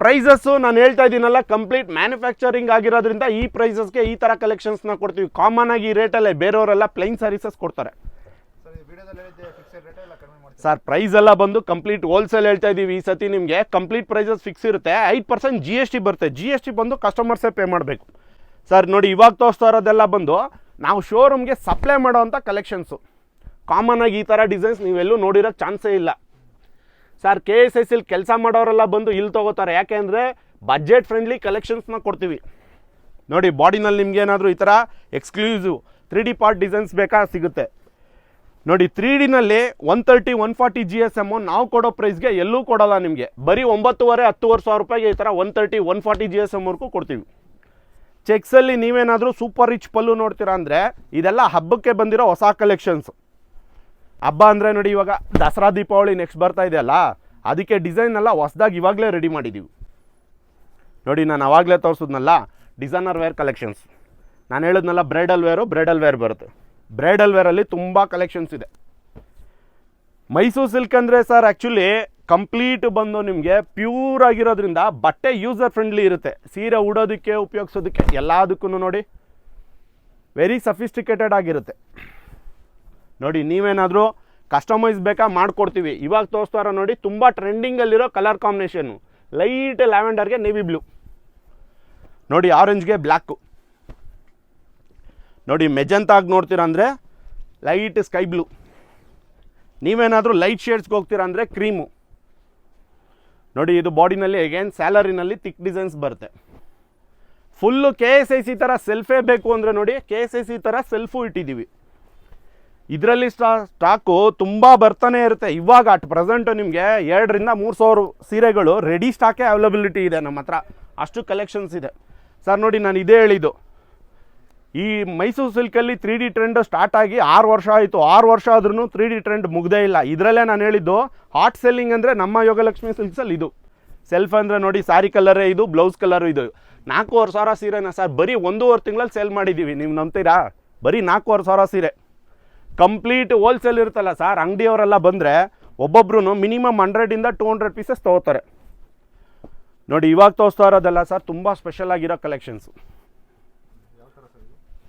ಪ್ರೈಸಸ್ಸು ನಾನು ಹೇಳ್ತಾ ಇದ್ದೀನಲ್ಲ ಕಂಪ್ಲೀಟ್ ಮ್ಯಾನುಫ್ಯಾಕ್ಚರಿಂಗ್ ಆಗಿರೋದ್ರಿಂದ ಈ ಪ್ರೈಸಸ್ಗೆ ಈ ಥರ ಕಲೆಕ್ಷನ್ಸ್ನ ಕೊಡ್ತೀವಿ. ಕಾಮನ್ ಆಗಿ ಈ ರೇಟಲ್ಲೇ ಬೇರೆಯವರೆಲ್ಲ ಪ್ಲೈನ್ ಸರ್ವಿಸಸ್ ಕೊಡ್ತಾರೆ. ಸರ್ ಪ್ರೈಸ್ ಎಲ್ಲ ಬಂದು ಕಂಪ್ಲೀಟ್ ಹೋಲ್ಸೇಲ್ ಹೇಳ್ತಾ ಇದ್ದೀವಿ ಈ ಸತಿ ನಿಮಗೆ. ಕಂಪ್ಲೀಟ್ ಪ್ರೈಸಸ್ ಫಿಕ್ಸ್ ಇರುತ್ತೆ. ಐದು ಪರ್ಸೆಂಟ್ ಜಿ ಎಸ್ ಟಿ ಬರುತ್ತೆ. ಜಿ ಎಸ್ ಟಿ ಬಂದು ಕಸ್ಟಮರ್ಸೇ ಪೇ ಮಾಡಬೇಕು. ಸರ್ ನೋಡಿ ಇವಾಗ ತೋರಿಸ್ತಾ ಇರೋದೆಲ್ಲ ಬಂದು ನಾವು ಶೋರೂಮ್ಗೆ ಸಪ್ಲೈ ಮಾಡೋವಂಥ ಕಲೆಕ್ಷನ್ಸು ಕಾಮನ್ ಆಗಿ ಈ ಥರ ಡಿಸೈನ್ಸ್ ನೀವೆಲ್ಲೂ ನೋಡಿರೋಕ್ಕೆ ಚಾನ್ಸೇ ಇಲ್ಲ. ಸರ್ ಕೆ ಎಸ್ ಎಸ್ ಇಲ್ಲಿ ಕೆಲಸ ಮಾಡೋರೆಲ್ಲ ಬಂದು ಇಲ್ಲಿ ತೊಗೋತಾರೆ. ಯಾಕೆ ಅಂದರೆ ಬಜೆಟ್ ಫ್ರೆಂಡ್ಲಿ ಕಲೆಕ್ಷನ್ಸ್ನ ಕೊಡ್ತೀವಿ. ನೋಡಿ ಬಾಡಿನಲ್ಲಿ ನಿಮ್ಗೆ ಏನಾದರೂ ಈ ಥರ exclusive three D part designs ಬೇಕಾ ಸಿಗುತ್ತೆ. ನೋಡಿ three ಡಿನಲ್ಲಿ one thirty one forty G S M ನಾವು ಕೊಡೋ ಪ್ರೈಸ್ಗೆ ಎಲ್ಲೂ ಕೊಡಲ್ಲ ನಿಮಗೆ. ಬರೀ ಒಂಬತ್ತುವರೆ, ಹತ್ತುವರೆ ಸಾವಿರ ರೂಪಾಯಿಗೆ ಈ ಥರ one thirty one forty G S ಎಮ್ವರೆಗೂ ಕೊಡ್ತೀವಿ. ಚೆಕ್ಸಲ್ಲಿ ನೀವೇನಾದರೂ ಸೂಪರ್ ರಿಚ್ ಪಲ್ಲು ನೋಡ್ತೀರಾ ಅಂದರೆ, ಇದೆಲ್ಲ ಹಬ್ಬಕ್ಕೆ ಬಂದಿರೋ ಹೊಸ ಕಲೆಕ್ಷನ್ಸ್ ಹಬ್ಬ ಅಂದರೆ ನೋಡಿ ಇವಾಗ ದಸರಾ, ದೀಪಾವಳಿ ನೆಕ್ಸ್ಟ್ ಬರ್ತಾ ಇದೆಯಲ್ಲ, ಅದಕ್ಕೆ ಡಿಸೈನ್ ಎಲ್ಲ ಹೊಸ್ದಾಗಿ ಇವಾಗಲೇ ರೆಡಿ ಮಾಡಿದ್ದೀವಿ ನೋಡಿ, ನಾನು ಅವಾಗಲೇ ತೋರಿಸಿದ್ನಲ್ಲ ಡಿಸೈನರ್ ವೇರ್ ಕಲೆಕ್ಷನ್ಸ್ ನಾನು ಹೇಳಿದ್ನಲ್ಲ ಬ್ರೈಡಲ್ ವೇರು ಬ್ರೈಡಲ್ ವೇರ್ ಬರುತ್ತೆ. ಬ್ರೈಡಲ್ ವೇರಲ್ಲಿ ತುಂಬ ಕಲೆಕ್ಷನ್ಸ್ ಇದೆ. ಮೈಸೂರು ಸಿಲ್ಕ್ ಅಂದರೆ ಸರ್ ಆ್ಯಕ್ಚುಲಿ ಕಂಪ್ಲೀಟ್ ಬಂದು ನಿಮಗೆ ಪ್ಯೂರ್ ಆಗಿರೋದ್ರಿಂದ ಬಟ್ಟೆ ಯೂಸರ್ ಫ್ರೆಂಡ್ಲಿ ಇರುತ್ತೆ. ಸೀರೆ ಉಡೋದಕ್ಕೆ, ಉಪಯೋಗಿಸೋದಕ್ಕೆ ಎಲ್ಲದಕ್ಕೂ ನೋಡಿ ವೆರಿ ಸಫಿಸ್ಟಿಕೇಟೆಡ್ ಆಗಿರುತ್ತೆ. ನೋಡಿ, ನೀವೇನಾದರೂ ಕಸ್ಟಮೈಸ್ ಬೇಕಾ ಮಾಡಿಕೊಡ್ತೀವಿ. ಇವಾಗ ತೋರಿಸ್ತಾರ ನೋಡಿ, ತುಂಬ ಟ್ರೆಂಡಿಂಗಲ್ಲಿರೋ ಕಲರ್ ಕಾಂಬಿನೇಷನ್ನು ಲೈಟ್ ಲ್ಯಾವೆಂಡರ್ಗೆ ನೇವಿ ಬ್ಲೂ ನೋಡಿ ಆರೆಂಜ್ಗೆ ಬ್ಲ್ಯಾಕು ನೋಡಿ ಮೆಜಂತಾಗಿ ನೋಡ್ತೀರಾ ಅಂದರೆ ಲೈಟ್ ಸ್ಕೈ ಬ್ಲೂ ನೀವೇನಾದರೂ ಲೈಟ್ ಶೇಡ್ಸ್ಗೆ ಹೋಗ್ತೀರಾ ಅಂದರೆ ಕ್ರೀಮು ನೋಡಿ, ಇದು ಬಾಡಿನಲ್ಲಿ ಅಗೇನ್ ಸ್ಯಾಲರಿನಲ್ಲಿ ತಿಕ್ ಡಿಸೈನ್ಸ್ ಬರುತ್ತೆ. Full K S I C ಥರ ಸೆಲ್ಫೇ ಬೇಕು ಅಂದರೆ ನೋಡಿ ಕೆ ಎಸ್ ಐ ಸಿ ಥರ ಸೆಲ್ಫು ಇಟ್ಟಿದ್ದೀವಿ. ಇದರಲ್ಲಿ ಸ್ಟಾ, ಸ್ಟಾಕು ತುಂಬ ಬರ್ತಾನೆ ಇರುತ್ತೆ. ಇವಾಗ ಅಟ್ ಪ್ರೆಸೆಂಟು ನಿಮಗೆ ಎರಡರಿಂದ ಮೂರು ಸಾವಿರ ಸೀರೆಗಳು ರೆಡಿ ಸ್ಟಾಕೇ ಅವೈಲಬಿಲಿಟಿ ಇದೆ ನಮ್ಮ ಹತ್ರ. ಅಷ್ಟು ಕಲೆಕ್ಷನ್ಸ್ ಇದೆ. ಸರ್ ನೋಡಿ ನಾನು ಇದೇ ಹೇಳಿದ್ದು. ಈ ಮೈಸೂರು ಸಿಲ್ಕಲ್ಲಿ ತ್ರೀ ಡಿ ಟ್ರೆಂಡ್ ಸ್ಟಾರ್ಟ್ ಆಗಿ ಆರು ವರ್ಷ ಆಯಿತು. ಆರು ವರ್ಷ ಆದ್ರೂ ತ್ರೀ ಡಿ ಟ್ರೆಂಡ್ ಮುಗ್ದೇ ಇಲ್ಲ. ಇದರಲ್ಲೇ ನಾನು ಹೇಳಿದ್ದು ಹಾಟ್ ಸೆಲ್ಲಿಂಗ್ ಅಂದರೆ ನಮ್ಮ ಯೋಗಲಕ್ಷ್ಮಿ ಸಿಲ್ಕ್ಸಲ್ಲಿ ಇದು. ಸೆಲ್ಫ್ ಅಂದರೆ ನೋಡಿ ಸ್ಯಾರಿ ಕಲರೇ ಇದು ಬ್ಲೌಸ್ ಕಲರು ಇದು. ನಾಲ್ಕೂವರೆ ಸಾವಿರ ಸೀರೆನ ಸರ್, ಬರೀ ಒಂದೂವರೆ ತಿಂಗಳಲ್ಲಿ ಸೇಲ್ ಮಾಡಿದ್ದೀವಿ ನೀವು ನಂಬ್ತೀರಾ? ಬರೀ ನಾಲ್ಕೂವರೆ ಸಾವಿರ ಸೀರೆ. ಕಂಪ್ಲೀಟ್ ಹೋಲ್ಸೇಲ್ ಇರುತ್ತಲ್ಲ ಸರ್ ಅಂಗಡಿಯವರೆಲ್ಲ ಬಂದರೆ ಒಬ್ಬೊಬ್ರು ಮಿನಿಮಮ್ ಹಂಡ್ರೆಡಿಂದ ಟೂ ಹಂಡ್ರೆಡ್ ಪೀಸಸ್ ತೊಗೋತಾರೆ. ನೋಡಿ, ಇವಾಗ ತೋರಿಸ್ತಾ ಇರೋದಲ್ಲ ಸರ್ ತುಂಬ ಸ್ಪೆಷಲ್ ಆಗಿರೋ ಕಲೆಕ್ಷನ್ಸ್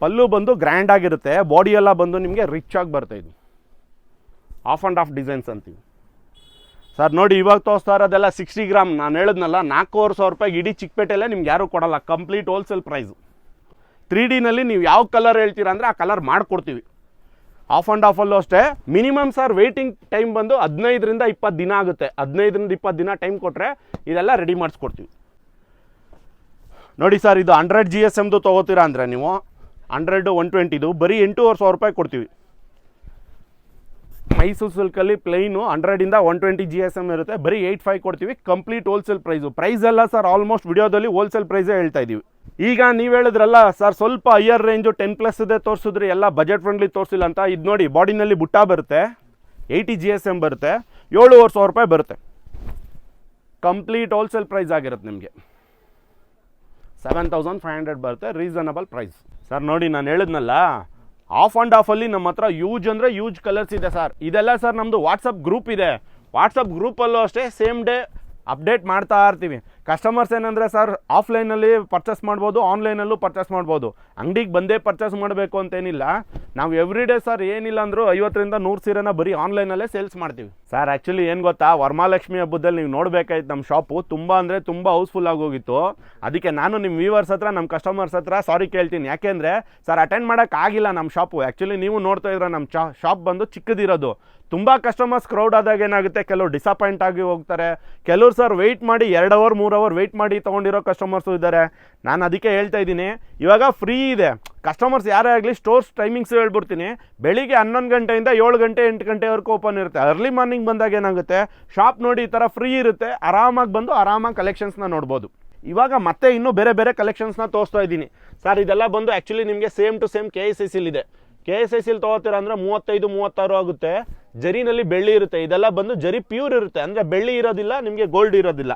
ಪಲ್ಲು ಬಂದು ಗ್ರ್ಯಾಂಡ್ ಆಗಿರುತ್ತೆ ಬಾಡಿ ಎಲ್ಲ ಬಂದು ನಿಮಗೆ ರಿಚ್ ಆಗಿ ಬರ್ತಾ ಇದು. ಆಫ್ ಆ್ಯಂಡ್ ಆಫ್ ಡಿಸೈನ್ಸ್ ಅಂತೀವಿ. ಸರ್ ನೋಡಿ, ಇವಾಗ ತೋರಿಸ್ತಾ ಇರೋದೆಲ್ಲ ಸಿಕ್ಸ್ಟಿ ಗ್ರಾಮ್ ನಾನು ಹೇಳಿದ್ನಲ್ಲ, ನಾಲ್ಕೂವರೆ ಸಾವಿರ ರೂಪಾಯಿ ಇಡೀ ಚಿಕ್ಕಪೇಟೆಯಲ್ಲೇ ನಿಮ್ಗೆ ಯಾರೂ ಕೊಡಲ್ಲ ಕಂಪ್ಲೀಟ್ ಹೋಲ್ಸೇಲ್ ಪ್ರೈಸು ತ್ರೀ ಡಿನಲ್ಲಿ ನೀವು ಯಾವ ಕಲರ್ ಹೇಳ್ತೀರಾ ಅಂದರೆ ಆ ಕಲರ್ ಮಾಡಿಕೊಡ್ತೀವಿ. ಆಫ್ ಆ್ಯಂಡ್ ಆಫಲ್ಲೂ ಅಷ್ಟೇ. ಮಿನಿಮಮ್ ಸರ್ ವೆಯ್ಟಿಂಗ್ ಟೈಮ್ ಬಂದು ಹದಿನೈದರಿಂದ ಇಪ್ಪತ್ತು ದಿನ ಆಗುತ್ತೆ. ಹದಿನೈದರಿಂದ ಇಪ್ಪತ್ತು ದಿನ ಟೈಮ್ ಕೊಟ್ಟರೆ ಇದೆಲ್ಲ ರೆಡಿ ಮಾಡಿಸ್ಕೊಡ್ತೀವಿ. ನೋಡಿ ಸರ್ ಇದು ಹಂಡ್ರೆಡ್ ಜಿ ಎಸ್ ಎಮ್ದು ತೊಗೋತೀರಾ ಅಂದರೆ ನೀವು? ಹಂಡ್ರೆಡ್ ಒನ್ ಟ್ವೆಂಟಿದು ಬರೀ ಎಂಟೂವರೆ ಸಾವಿರ ರೂಪಾಯಿ ಕೊಡ್ತೀವಿ. ಮೈಸೂರು ಸಿಲ್ಕಲ್ಲಿ plain ಹಂಡ್ರೆಡಿಂದ one twenty G S M ಇರುತ್ತೆ. ಬರೀ ಏಯ್ಟ್ ಫೈವ್ ಕೊಡ್ತೀವಿ. ಕಂಪ್ಲೀಟ್ ಹೋಲ್ಸೇಲ್ ಪ್ರೈಸು ಪ್ರೈಸ್ ಎಲ್ಲ ಸರ್ ಆಲ್ಮೋಸ್ಟ್ ವಿಡಿಯೋದಲ್ಲಿ ಹೋಲ್ಸೇಲ್ ಪ್ರೈಸೇ ಹೇಳ್ತಾ ಇದ್ದೀವಿ ಈಗ ನೀವು ಹೇಳಿದ್ರಲ್ಲ ಸರ್ ಸ್ವಲ್ಪ ಹೈಯರ್ ರೇಂಜು ಟೆನ್ ಪ್ಲಸ್ ಇದೆ ತೋರಿಸಿದ್ರಿ. ಎಲ್ಲ ಬಜೆಟ್ ಫ್ರೆಂಡ್ಲಿ ತೋರಿಸಿಲ್ಲ ಅಂತ. ಇದು ನೋಡಿ ಬಾಡಿನಲ್ಲಿ ಬುಟ್ಟ ಬರುತ್ತೆ. ಏಯ್ಟಿ ಜಿ ಎಸ್ ಎಂ ಬರುತ್ತೆ. ಏಳುವರೆ ಸಾವಿರ ರೂಪಾಯಿ ಬರುತ್ತೆ. ಕಂಪ್ಲೀಟ್ ಹೋಲ್ಸೇಲ್ ಪ್ರೈಸ್ ಆಗಿರುತ್ತೆ ನಿಮಗೆ. ಸೆವೆನ್ ತೌಸಂಡ್ ಫೈವ್ ಹಂಡ್ರೆಡ್ ಬರುತ್ತೆ. ರೀಸನಬಲ್ ಪ್ರೈಸ್ ಸರ್ ನೋಡಿ, ನಾನು ಹೇಳಿದ್ನಲ್ಲ ಆಫ್ ಆ್ಯಂಡ್ ಆಫಲ್ಲಿ ನಮ್ಮ ಹತ್ರ ಯೂಜ್ ಅಂದರೆ ಯೂಜ್ ಕಲರ್ಸ್ ಇದೆ ಸರ್ ಇದೆಲ್ಲ ಸರ್ ನಮ್ಮದು ವಾಟ್ಸಪ್ ಗ್ರೂಪ್ ಇದೆ. ವಾಟ್ಸಪ್ ಗ್ರೂಪಲ್ಲೂ ಅಷ್ಟೇ ಸೇಮ್ ಡೇ ಅಪ್ಡೇಟ್ ಮಾಡ್ತಾ ಇರ್ತೀವಿ. ಕಸ್ಟಮರ್ಸ್ ಏನಂದರೆ ಸರ್ ಆಫ್ಲೈನಲ್ಲಿ ಪರ್ಚೇಸ್ ಮಾಡ್ಬೋದು ಆನ್ಲೈನಲ್ಲೂ ಪರ್ಚೇಸ್ ಮಾಡ್ಬೋದು. ಅಂಗಡಿಗೆ ಬಂದೇ ಪರ್ಚೇಸ್ ಮಾಡಬೇಕು ಅಂತೇನಿಲ್ಲ. ನಾವು ಎವ್ರಿ ಡೇ ಸರ್ ಏನಿಲ್ಲ ಅಂದರೂ ಐವತ್ತರಿಂದ ನೂರು ಸೀರೆನ ಬರೀ ಆನ್ಲೈನಲ್ಲೇ ಸೇಲ್ಸ್ ಮಾಡ್ತೀವಿ. ಸರ್ ಆ್ಯಕ್ಚುಲಿ ಏನು ಗೊತ್ತಾ? ವರ್ಮಾಲಕ್ಷ್ಮಿ ಹಬ್ಬದಲ್ಲಿ ನೀವು ನೋಡಬೇಕಾಯ್ತು ನಮ್ಮ ಶಾಪು ತುಂಬ ಅಂದರೆ ತುಂಬ ಹೌಸ್ಫುಲ್ ಆಗೋಗಿತ್ತು. ಅದಕ್ಕೆ ನಾನು ನಿಮ್ಮ ವ್ಯೂವರ್ಸ್ ಹತ್ರ ನಮ್ಮ ಕಸ್ಟಮರ್ಸ್ ಹತ್ರ ಸಾರಿ ಕೇಳ್ತೀನಿ. ಯಾಕೆಂದರೆ ಸರ್ ಅಟೆಂಡ್ ಮಾಡೋಕ್ಕಾಗಿಲ್ಲ ನಮ್ಮ ಶಾಪು ಆ್ಯಕ್ಚುಲಿ ನೀವು ನೋಡ್ತಾ ಇದ್ರೆ ನಮ್ಮ ಶಾಪ್ ಬಂದು ಚಿಕ್ಕದಿರೋದು. ತುಂಬ ಕಸ್ಟಮರ್ಸ್ ಕ್ರೌಡ್ ಆದಾಗ ಏನಾಗುತ್ತೆ? ಕೆಲವರು ಡಿಸಪಾಯಿಂಟ್ ಆಗಿ ಹೋಗ್ತಾರೆ. ಕೆಲವ್ರು ಸರ್ ವೆಯ್ಟ್ ಮಾಡಿ ಎರಡು ಅವರ್ ಮೂರು ಅವರ್ ವೆಯ್ಟ್ ಮಾಡಿ ತೊಗೊಂಡಿರೋ ಕಸ್ಟಮರ್ಸು ಇದ್ದಾರೆ. ನಾನು ಅದಕ್ಕೆ ಹೇಳ್ತಾ ಇದ್ದೀನಿ, ಇವಾಗ ಫ್ರೀ ಇದೆ. ಕಸ್ಟಮರ್ಸ್ ಯಾರೇ ಆಗಲಿ ಸ್ಟೋರ್ಸ್ ಟೈಮಿಂಗ್ಸ್ ಹೇಳ್ಬಿಡ್ತೀನಿ. ಬೆಳಿಗ್ಗೆ ಹನ್ನೊಂದು ಗಂಟೆಯಿಂದ ಏಳು ಗಂಟೆ, ಎಂಟು ಗಂಟೆವರೆಗೂ ಓಪನ್ ಇರುತ್ತೆ. ಅರ್ಲಿ ಮಾರ್ನಿಂಗ್ ಬಂದಾಗ ಏನಾಗುತ್ತೆ? ಶಾಪ್ ನೋಡಿ ಈ ಥರ ಫ್ರೀ ಇರುತ್ತೆ. ಆರಾಮಾಗಿ ಬಂದು ಆರಾಮಾಗಿ ಕಲೆಕ್ಷನ್ಸ್ನ ನೋಡ್ಬೋದು. ಇವಾಗ ಮತ್ತೆ ಇನ್ನೂ ಬೇರೆ ಬೇರೆ ಕಲೆಕ್ಷನ್ಸ್ನ ತೋರಿಸ್ತಾ ಇದ್ದೀನಿ. ಸರ್ ಇದೆಲ್ಲ ಬಂದು ಆ್ಯಕ್ಚುಲಿ ನಿಮಗೆ same to same K S S ಇದೆ. ಕೆ ಎಸ್ ಎಸ್ ಸಿಲಿ ತೊಗೋತೀರ ಅಂದರೆ ಮೂವತ್ತೈದು, ಮೂವತ್ತಾರು ಆಗುತ್ತೆ. ಜರಿನಲ್ಲಿ ಬೆಳ್ಳಿ ಇರುತ್ತೆ, ಇದೆಲ್ಲ ಬಂದು ಜರಿ ಪ್ಯೂರ್ ಇರುತ್ತೆ. ಅಂದರೆ ಬೆಳ್ಳಿ ಇರೋದಿಲ್ಲ, ನಿಮಗೆ ಗೋಲ್ಡ್ ಇರೋದಿಲ್ಲ.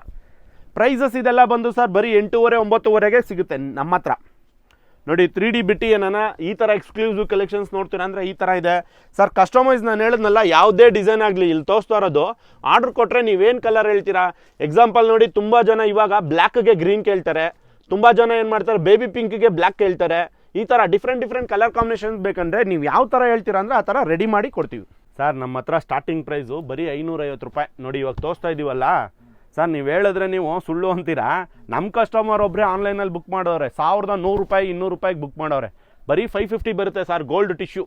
ಪ್ರೈಸಸ್ ಇದೆಲ್ಲ ಬಂದು ಸರ್ ಬರೀ ಎಂಟೂವರೆ, ಒಂಬತ್ತುವರೆಗೆ ಸಿಗುತ್ತೆ ನಮ್ಮ ಹತ್ರ. ನೋಡಿ ತ್ರೀ ಡಿ ಬಿಟ್ಟು ಏನಾನ, ಈ ಥರ ಎಕ್ಸ್ಕ್ಲೂಸಿವ್ ಕಲೆಕ್ಷನ್ಸ್ ನೋಡ್ತೀರಾ ಅಂದರೆ ಈ ಥರ ಇದೆ. ಸರ್ ಕಸ್ಟಮೈಸ್ ನಾನು ಹೇಳಿದ್ನಲ್ಲ, ಯಾವುದೇ ಡಿಸೈನ್ ಆಗಲಿ, ಇಲ್ಲಿ ತೋರಿಸ್ತಾ ಇರೋದು ಆರ್ಡ್ರ್ ಕೊಟ್ಟರೆ ನೀವೇನು ಕಲರ್ ಹೇಳ್ತೀರಾ? ಎಕ್ಸಾಂಪಲ್ ನೋಡಿ, ತುಂಬ ಜನ ಇವಾಗ ಬ್ಲ್ಯಾಕ್ಗೆ ಗ್ರೀನ್ ಕೇಳ್ತಾರೆ. ತುಂಬ ಜನ ಏನು ಮಾಡ್ತಾರೆ ಬೇಬಿ ಪಿಂಕ್ಗೆ ಬ್ಲ್ಯಾಕ್ ಕೇಳ್ತಾರೆ. ಈ ಥರ ಡಿಫ್ರೆಂಟ್ ಡಿಫ್ರೆಂಟ್ ಕಲರ್ ಕಾಂಬಿನೇಷನ್ಸ್ ಬೇಕಂದರೆ ನೀವು ಯಾವ ಥರ ಹೇಳ್ತೀರಾ ಅಂದರೆ ಆ ಥರ ರೆಡಿ ಮಾಡಿ ಕೊಡ್ತೀವಿ. ಸರ್, ನಮ್ಮ ಹತ್ರ ಸ್ಟಾರ್ಟಿಂಗ್ ಪ್ರೈಸು ಬರೀ ಐನೂರೈವತ್ತು ರೂಪಾಯಿ. ನೋಡಿ, ಇವಾಗ ತೋರಿಸ್ತಾ ಇದ್ದೀವಲ್ಲ ಸರ್, ನೀವು ಹೇಳಿದ್ರೆ ನೀವು ಸುಳ್ಳು ಅಂತೀರಾ? ನಮ್ಮ ಕಸ್ಟಮರ್ ಒಬ್ಬರೇ ಆನ್ಲೈನಲ್ಲಿ ಬುಕ್ ಮಾಡೋರೆ. ಸಾವಿರದ ನೂರು ರೂಪಾಯಿ, ಇನ್ನೂರು ರೂಪಾಯಿಗೆ ಬುಕ್ ಮಾಡೋರೆ. ಬರೀ ಫೈವ್ ಫಿಫ್ಟಿ ಬರುತ್ತೆ ಸರ್ ಗೋಲ್ಡ್ ಟಿಶ್ಯೂ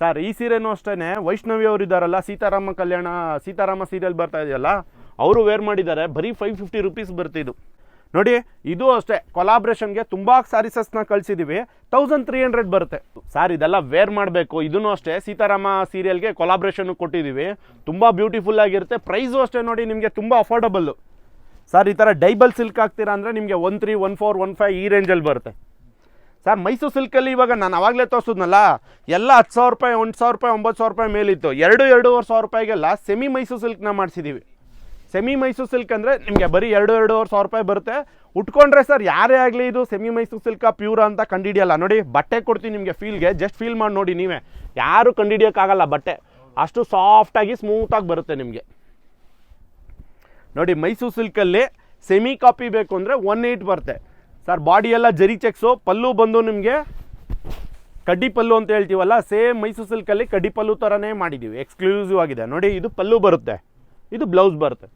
ಸರ್, ಈ ಸೀರೆನೂ ಅಷ್ಟೇ ವೈಷ್ಣವಿ ಅವರು ಇದ್ದಾರಲ್ಲ, ಸೀತಾರಾಮ ಕಲ್ಯಾಣ, ಸೀತಾರಾಮ ಸೀರಿಯಲ್ ಬರ್ತಾ ಇದೆಯಲ್ಲ, ಅವರು ವೇರ್ ಮಾಡಿದ್ದಾರೆ. ಬರೀ ಫೈವ್ ಫಿಫ್ಟಿ ರುಪೀಸ್ ಬರ್ತಿದ್ದು ನೋಡಿ, ಇದು ಅಷ್ಟೇ. ಕೊಲಾಬ್ರೇಷನ್ಗೆ ತುಂಬ ಸ್ಯಾರೀಸಸ್ನ ಕಳಿಸಿದ್ದೀವಿ ತೌಸಂಡ್ ತ್ರೀ ಹಂಡ್ರೆಡ್ ಬರುತ್ತೆ. ಸಾರ್ ಇದೆಲ್ಲ ವೇರ್ ಮಾಡಬೇಕು. ಇದನ್ನು ಅಷ್ಟೇ. ಸೀತಾರಾಮ ಸೀರಿಯಲ್ಗೆ ಕೊಲಾಬ್ರೇಷನ್ ಕೊಟ್ಟಿದ್ದೀವಿ ತುಂಬ ಬ್ಯೂಟಿಫುಲ್ ಆಗಿರುತ್ತೆ. ಪ್ರೈಸು ಅಷ್ಟೇ ನೋಡಿ, ನಿಮಗೆ ತುಂಬ ಅಫೋರ್ಡಬಲ್ಲು ಸರ್ ಈ ಥರ ಡೈಬಲ್ ಸಿಲ್ಕ್ ಹಾಕ್ತೀರಾ ಅಂದರೆ ನಿಮಗೆ one three one four one five ಈ ರೇಂಜಲ್ಲಿ ಬರುತ್ತೆ. ಸರ್ ಮೈಸೂರು ಸಿಲ್ಕಲ್ಲಿ ಇವಾಗ ನಾನು ಆವಾಗಲೇ ತೋರಿಸಿದ್ನಲ್ಲ, ಎಲ್ಲ ಹತ್ತು ಸಾವಿರ ರೂಪಾಯಿ, ಒಂದು ಸಾವಿರ ರೂಪಾಯಿ, ಒಂಬತ್ತು ಸಾವಿರ ರೂಪಾಯಿ ಮೇಲಿತ್ತು. ಎರಡು, ಎರಡೂವರೆ ಸಾವಿರ ರೂಪಾಯಿಗೆಲ್ಲ ಸೆಮಿ ಮೈಸೂರು ಸಿಲ್ಕ್ನ ಮಾಡಿಸಿದ್ದೀವಿ ಸೆಮಿ ಮೈಸೂರು ಸಿಲ್ಕ್ ಅಂದರೆ ನಿಮಗೆ ಬರೀ ಎರಡು ಎರಡೂವರೆ ಸಾವಿರ ರೂಪಾಯಿ ಬರುತ್ತೆ. ಉಟ್ಕೊಂಡ್ರೆ ಸರ್ ಯಾರೇ ಆಗಲಿ ಇದು ಸೆಮಿ ಮೈಸೂರು ಸಿಲ್ಕ ಪ್ಯೂರ್ ಅಂತ ಕಂಡಿಡಿಯಲ್ಲ. ನೋಡಿ, ಬಟ್ಟೆ ಕೊಡ್ತೀನಿ ನಿಮಗೆ ಫೀಲ್ಗೆ ಜಸ್ಟ್ ಫೀಲ್ ಮಾಡಿ ನೋಡಿ ನೀವೇ. ಯಾರು ಕಂಡಿಡಿಯೋಕ್ಕಾಗಲ್ಲ ಬಟ್ಟೆ. ಅಷ್ಟು ಸಾಫ್ಟಾಗಿ ಸ್ಮೂತಾಗಿ ಬರುತ್ತೆ ನಿಮಗೆ. ನೋಡಿ, ಮೈಸೂರು ಸಿಲ್ಕಲ್ಲಿ ಸೆಮಿ ಕಾಪಿ ಬೇಕು ಅಂದರೆ ಒನ್ ಏಯ್ಟ್ ಬರುತ್ತೆ. ಸರ್ ಬಾಡಿ ಎಲ್ಲ ಜರಿ ಚೆಕ್ಸು ಪಲ್ಲು ಬಂದು ನಿಮಗೆ ಕಡ್ಡಿ ಪಲ್ಲು ಅಂತ ಹೇಳ್ತೀವಲ್ಲ ಸೇಮ್ ಮೈಸೂರು ಸಿಲ್ಕಲ್ಲಿ ಕಡ್ಡಿ ಪಲ್ಲು ಥರನೇ ಮಾಡಿದ್ದೀವಿ ಎಕ್ಸ್ಕ್ಲೂಸಿವ್ ಆಗಿದೆ. ನೋಡಿ, ಇದು ಪಲ್ಲು ಬರುತ್ತೆ. ಇದು ಬ್ಲೌಸ್ ಬರುತ್ತೆ.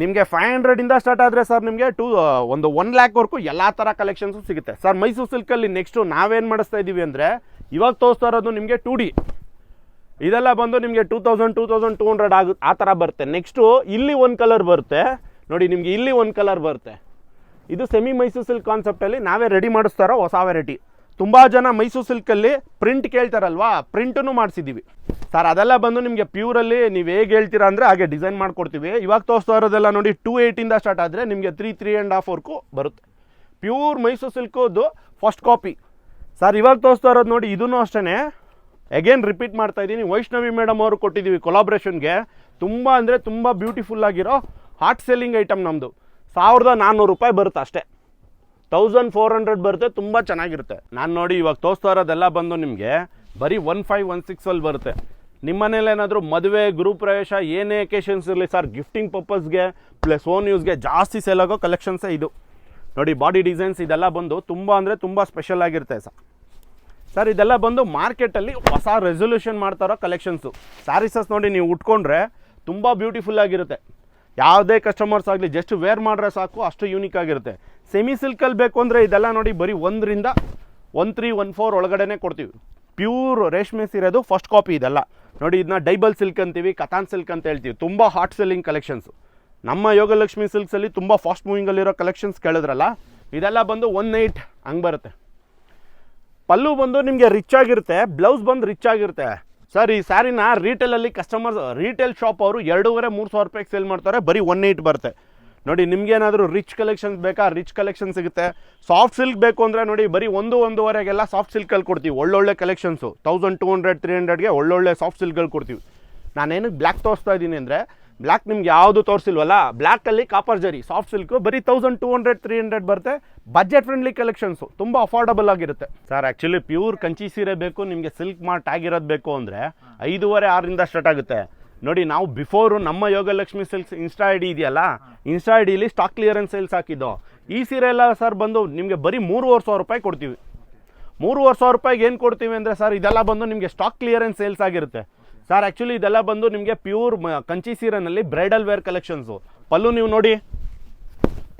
ನಿಮಗೆ ಫೈವ್ ಹಂಡ್ರೆಡಿಂದ ಸ್ಟಾರ್ಟ್ ಆದರೆ ಸರ್ ನಿಮಗೆ ಟೂ ಒಂದು ಒನ್ ಲ್ಯಾಕ್ವರೆಗೂ ಎಲ್ಲ ಥರ ಕಲೆಕ್ಷನ್ಸು ಸಿಗುತ್ತೆ. ಸರ್ ಮೈಸೂರು ಸಿಲ್ಕಲ್ಲಿ ನೆಕ್ಸ್ಟು ನಾವೇನು ಮಾಡಿಸ್ತಾ ಇದ್ದೀವಿ ಅಂದರೆ, ಇವಾಗ ತೋರಿಸ್ತಾ ಇರೋದು ನಿಮಗೆ ಟೂ ಡಿ ಇದೆಲ್ಲ ಬಂದು ನಿಮಗೆ two thousand two thousand two hundred ಆಗ, ಆ ಥರ ಬರುತ್ತೆ. ನೆಕ್ಸ್ಟು ಇಲ್ಲಿ ಒಂದು ಕಲರ್ ಬರುತ್ತೆ. ನೋಡಿ, ನಿಮಗೆ ಇಲ್ಲಿ ಒಂದು ಕಲರ್ ಬರುತ್ತೆ. ಇದು ಸೆಮಿ ಮೈಸೂರು ಸಿಲ್ಕ್ ಕಾನ್ಸೆಪ್ಟಲ್ಲಿ ನಾವೇ ರೆಡಿ ಮಾಡಿಸ್ತಾರೋ ಹೊಸ ವೆರೈಟಿ ತುಂಬ ಜನ ಮೈಸೂರು ಸಿಲ್ಕಲ್ಲಿ ಪ್ರಿಂಟ್ ಕೇಳ್ತಾರಲ್ವಾ? ಪ್ರಿಂಟನ್ನು ಮಾಡಿಸಿದ್ದೀವಿ. ಸರ್ ಅದೆಲ್ಲ ಬಂದು ನಿಮಗೆ ಪ್ಯೂರಲ್ಲಿ ನೀವು ಹೇಗೆ ಹೇಳ್ತೀರಾ ಅಂದರೆ ಹಾಗೆ ಡಿಸೈನ್ ಮಾಡಿಕೊಡ್ತೀವಿ. ಇವಾಗ ತೋರಿಸ್ತಾ ಇರೋದೆಲ್ಲ ನೋಡಿ ಟೂ ಏಯ್ಟಿಂದ ಸ್ಟಾರ್ಟ್ ಆದರೆ ನಿಮಗೆ three three and half work ಬರುತ್ತೆ. ಪ್ಯೂರ್ ಮೈಸೂರು ಸಿಲ್ಕೋದು ಫಸ್ಟ್ ಕಾಪಿ ಸರ್ ಇವಾಗ ತೋರಿಸ್ತಾ ಇರೋದು ನೋಡಿ ಇದೂ ಅಷ್ಟೇ ಅಗೇನ್ ರಿಪೀಟ್ ಮಾಡ್ತಾ ಇದ್ದೀನಿ. ವೈಷ್ಣವಿ ಮೇಡಮ್ ಅವರು ಕೊಟ್ಟಿದ್ದೀವಿ ಕೊಲಾಬ್ರೇಷನ್ಗೆ ತುಂಬ ಅಂದರೆ ತುಂಬ ಬ್ಯೂಟಿಫುಲ್ ಆಗಿರೋ ಹಾಟ್ ಸೆಲ್ಲಿಂಗ್ ಐಟಮ್ ನಮ್ಮದು ಸಾವಿರದ ನಾನ್ನೂರು ರೂಪಾಯಿ ಬರುತ್ತೆ ಅಷ್ಟೇ. ತೌಸಂಡ್ ಫೋರ್ ಹಂಡ್ರೆಡ್ ಬರುತ್ತೆ, ತುಂಬ ಚೆನ್ನಾಗಿರುತ್ತೆ. ನಾನು ನೋಡಿ ಇವಾಗ ತೋರಿಸ್ತಾ ಇರೋದೆಲ್ಲ ಬಂದು ನಿಮಗೆ ಬರೀ ಒನ್ ಫೈವ್ ಒನ್ ಸಿಕ್ಸಲ್ಲಿ ಬರುತ್ತೆ. ನಿಮ್ಮ ಮನೇಲಿ ಏನಾದರೂ ಮದುವೆ, ಗೃಹ ಪ್ರವೇಶ, ಏನೇ ಅಕೇಶನ್ಸ್ ಇರಲಿ ಸರ್ ಗಿಫ್ಟಿಂಗ್ ಪರ್ಪಸ್ಗೆ ಪ್ಲಸ್ ಓನ್ ಯೂಸ್ಗೆ ಜಾಸ್ತಿ ಸೇಲ್ ಆಗೋ ಕಲೆಕ್ಷನ್ಸೇ ಇದು. ನೋಡಿ ಬಾಡಿ ಡಿಸೈನ್ಸ್ ಇದೆಲ್ಲ ಬಂದು ತುಂಬ ಅಂದರೆ ತುಂಬ ಸ್ಪೆಷಲ್ ಆಗಿರುತ್ತೆ ಸರ್ ಸರ್ ಇದೆಲ್ಲ ಬಂದು ಮಾರ್ಕೆಟಲ್ಲಿ ಹೊಸ ರೆಸೊಲ್ಯೂಷನ್ ಮಾಡ್ತಾರೋ ಕಲೆಕ್ಷನ್ಸು ಸ್ಯಾರೀಸಸ್ ನೋಡಿ ನೀವು ಉಟ್ಕೊಂಡ್ರೆ ತುಂಬ ಬ್ಯೂಟಿಫುಲ್ ಆಗಿರುತ್ತೆ. ಯಾವುದೇ ಕಸ್ಟಮರ್ಸ್ ಆಗಲಿ ಜಸ್ಟ್ ವೇರ್ ಮಾಡ್ರೆ ಸಾಕು, ಅಷ್ಟು ಯೂನಿಕ್ ಆಗಿರುತ್ತೆ. ಸೆಮಿ ಸಿಲ್ಕಲ್ಲಿ ಬೇಕು ಅಂದರೆ ಇದೆಲ್ಲ ನೋಡಿ ಬರೀ ಒಂದರಿಂದ ಒನ್ ತ್ರೀ ಒನ್ ಫೋರ್ ಒಳಗಡೆನೇ ಕೊಡ್ತೀವಿ. ಪ್ಯೂರ್ ರೇಷ್ಮೆ ಸೀರೆದು ಫಸ್ಟ್ ಕಾಪಿ ಇದೆಲ್ಲ. ನೋಡಿ ಇದನ್ನ ಡೈಬಲ್ ಸಿಲ್ಕ್ ಅಂತೀವಿ ಕಥಾನ್ ಸಿಲ್ಕ್ ಅಂತ ಹೇಳ್ತೀವಿ. ತುಂಬ ಹಾಟ್ ಸೆಲ್ಲಿಂಗ್ ಕಲೆಕ್ಷನ್ಸು ನಮ್ಮ ಯೋಗಲಕ್ಷ್ಮಿ ಸಿಲ್ಕ್ಸಲ್ಲಿ ತುಂಬ ಫಾಸ್ಟ್ ಮೂವಿಂಗಲ್ಲಿರೋ ಕಲೆಕ್ಷನ್ಸ್ ಕೇಳಿದ್ರಲ್ಲ, ಇದೆಲ್ಲ ಬಂದು ಒನ್ ನೈಟ್ ಹಂಗೆ ಬರುತ್ತೆ. ಪಲ್ಲು ಬಂದು ನಿಮಗೆ ರಿಚ್ ಆಗಿರುತ್ತೆ ಬ್ಲೌಸ್ ಬಂದು ರಿಚ್ ಆಗಿರುತ್ತೆ. ಸರ್ ಈ ಸ್ಯಾರಿನ ರೀಟೇಲಲ್ಲಿ ಕಸ್ಟಮರ್ಸ್ ರೀಟೇಲ್ ಶಾಪ್ ಅವರು ಎರಡೂವರೆ, ಮೂರು ಸಾವಿರ ರೂಪಾಯಿಗೆ ಸೇಲ್ ಮಾಡ್ತಾರೆ, ಬರೀ ಒನ್ ಏಯ್ಟ್ ಬರುತ್ತೆ. ನೋಡಿ ನಿಮ್ಗೇನಾದರೂ ರಿಚ್ ಕಲೆಕ್ಷನ್ಸ್ ಬೇಕಾ? ರಿಚ್ ಕಲೆಕ್ಷನ್ ಸಿಗುತ್ತೆ. ಸಾಫ್ಟ್ ಸಿಲ್ಕ್ ಬೇಕು ಅಂದರೆ ನೋಡಿ, ಬರೀ ಒಂದು, ಒಂದೂವರೆಗೆಲ್ಲ ಸಾಫ್ಟ್ ಸಿಲ್ಕಲ್ಲಿ ಕೊಡ್ತೀವಿ. ಒಳ್ಳೊಳ್ಳೆ collections thousand two hundred three ಹಂಡ್ರೆಡ್ಗೆ ಒಳ್ಳೊಳ್ಳೆ ಸಾಫ್ಟ್ ಸಿಲ್ಕ್ಗಳು ಕೊಡ್ತೀವಿ. ನಾನೇನಕ್ಕೆ ಬ್ಲ್ಯಾಕ್ ತೋರಿಸ್ತಾ ಇದ್ದೀನಿ ಅಂದರೆ ಬ್ಲ್ಯಾಕ್ ನಿಮ್ಗೆ ಯಾವುದು ತೋರಿಸಿಲ್ವಲ್ಲ? ಬ್ಲ್ಯಾಕಲ್ಲಿ ಕಾಪರ್ ಜರಿ ಸಾಫ್ಟ್ ಸಿಲ್ಕು ಬರೀ thousand two hundred three hundred ಬರುತ್ತೆ. ಬಜೆಟ್ ಫ್ರೆಂಡ್ಲಿ ಕಲೆಕ್ಷನ್ಸು ತುಂಬ ಅಫೋರ್ಡಬಲ್ ಆಗಿರುತ್ತೆ. ಸರ್ ಆ್ಯಕ್ಚುಲಿ ಪ್ಯೂರ್ ಕಂಚಿ ಸೀರೆ ಬೇಕು, ನಿಮಗೆ ಸಿಲ್ಕ್ ಮಾರ್ಟ್ ಆಗಿರೋದು ಬೇಕು ಅಂದರೆ ಐದೂವರೆ, ಆರರಿಂದ ಸ್ಟಾರ್ಟ್ ಆಗುತ್ತೆ. ನೋಡಿ, ನಾವು ಬಿಫೋರು ನಮ್ಮ Yogalakshmi silks Insta I D ಇದೆಯಲ್ಲ ಇನ್ಸ್ಟಾ ಐ ಡಿಲಿ ಸ್ಟಾಕ್ ಕ್ಲಿಯರೆನ್ಸ್ ಸೇಲ್ಸ್ ಹಾಕಿದ್ದು. ಈ ಸೀರೆ ಎಲ್ಲ ಸರ್ ಬಂದು ನಿಮಗೆ ಬರೀ ಮೂರುವರೆ ಸಾವಿರ ರೂಪಾಯಿ ಕೊಡ್ತೀವಿ. ಮೂರುವರೆ ಸಾವಿರ ರೂಪಾಯಿಗೆ ಏನು ಕೊಡ್ತೀವಿ ಅಂದರೆ ಸರ್ ಇದೆಲ್ಲ ಬಂದು ನಿಮಗೆ ಸ್ಟಾಕ್ ಕ್ಲಿಯರೆನ್ಸ್ ಸೇಲ್ಸ್ ಆಗಿರುತ್ತೆ. ಸರ್ ಆ್ಯಕ್ಚುಲಿ ಇದೆಲ್ಲ ಬಂದು ನಿಮಗೆ ಪ್ಯೂರ್ ಕಂಚಿ ಸೀರೆನಲ್ಲಿ ಬ್ರೈಡಲ್ ವೇರ್ ಕಲೆಕ್ಷನ್ಸು ಪಲ್ಲು ನೀವು ನೋಡಿ.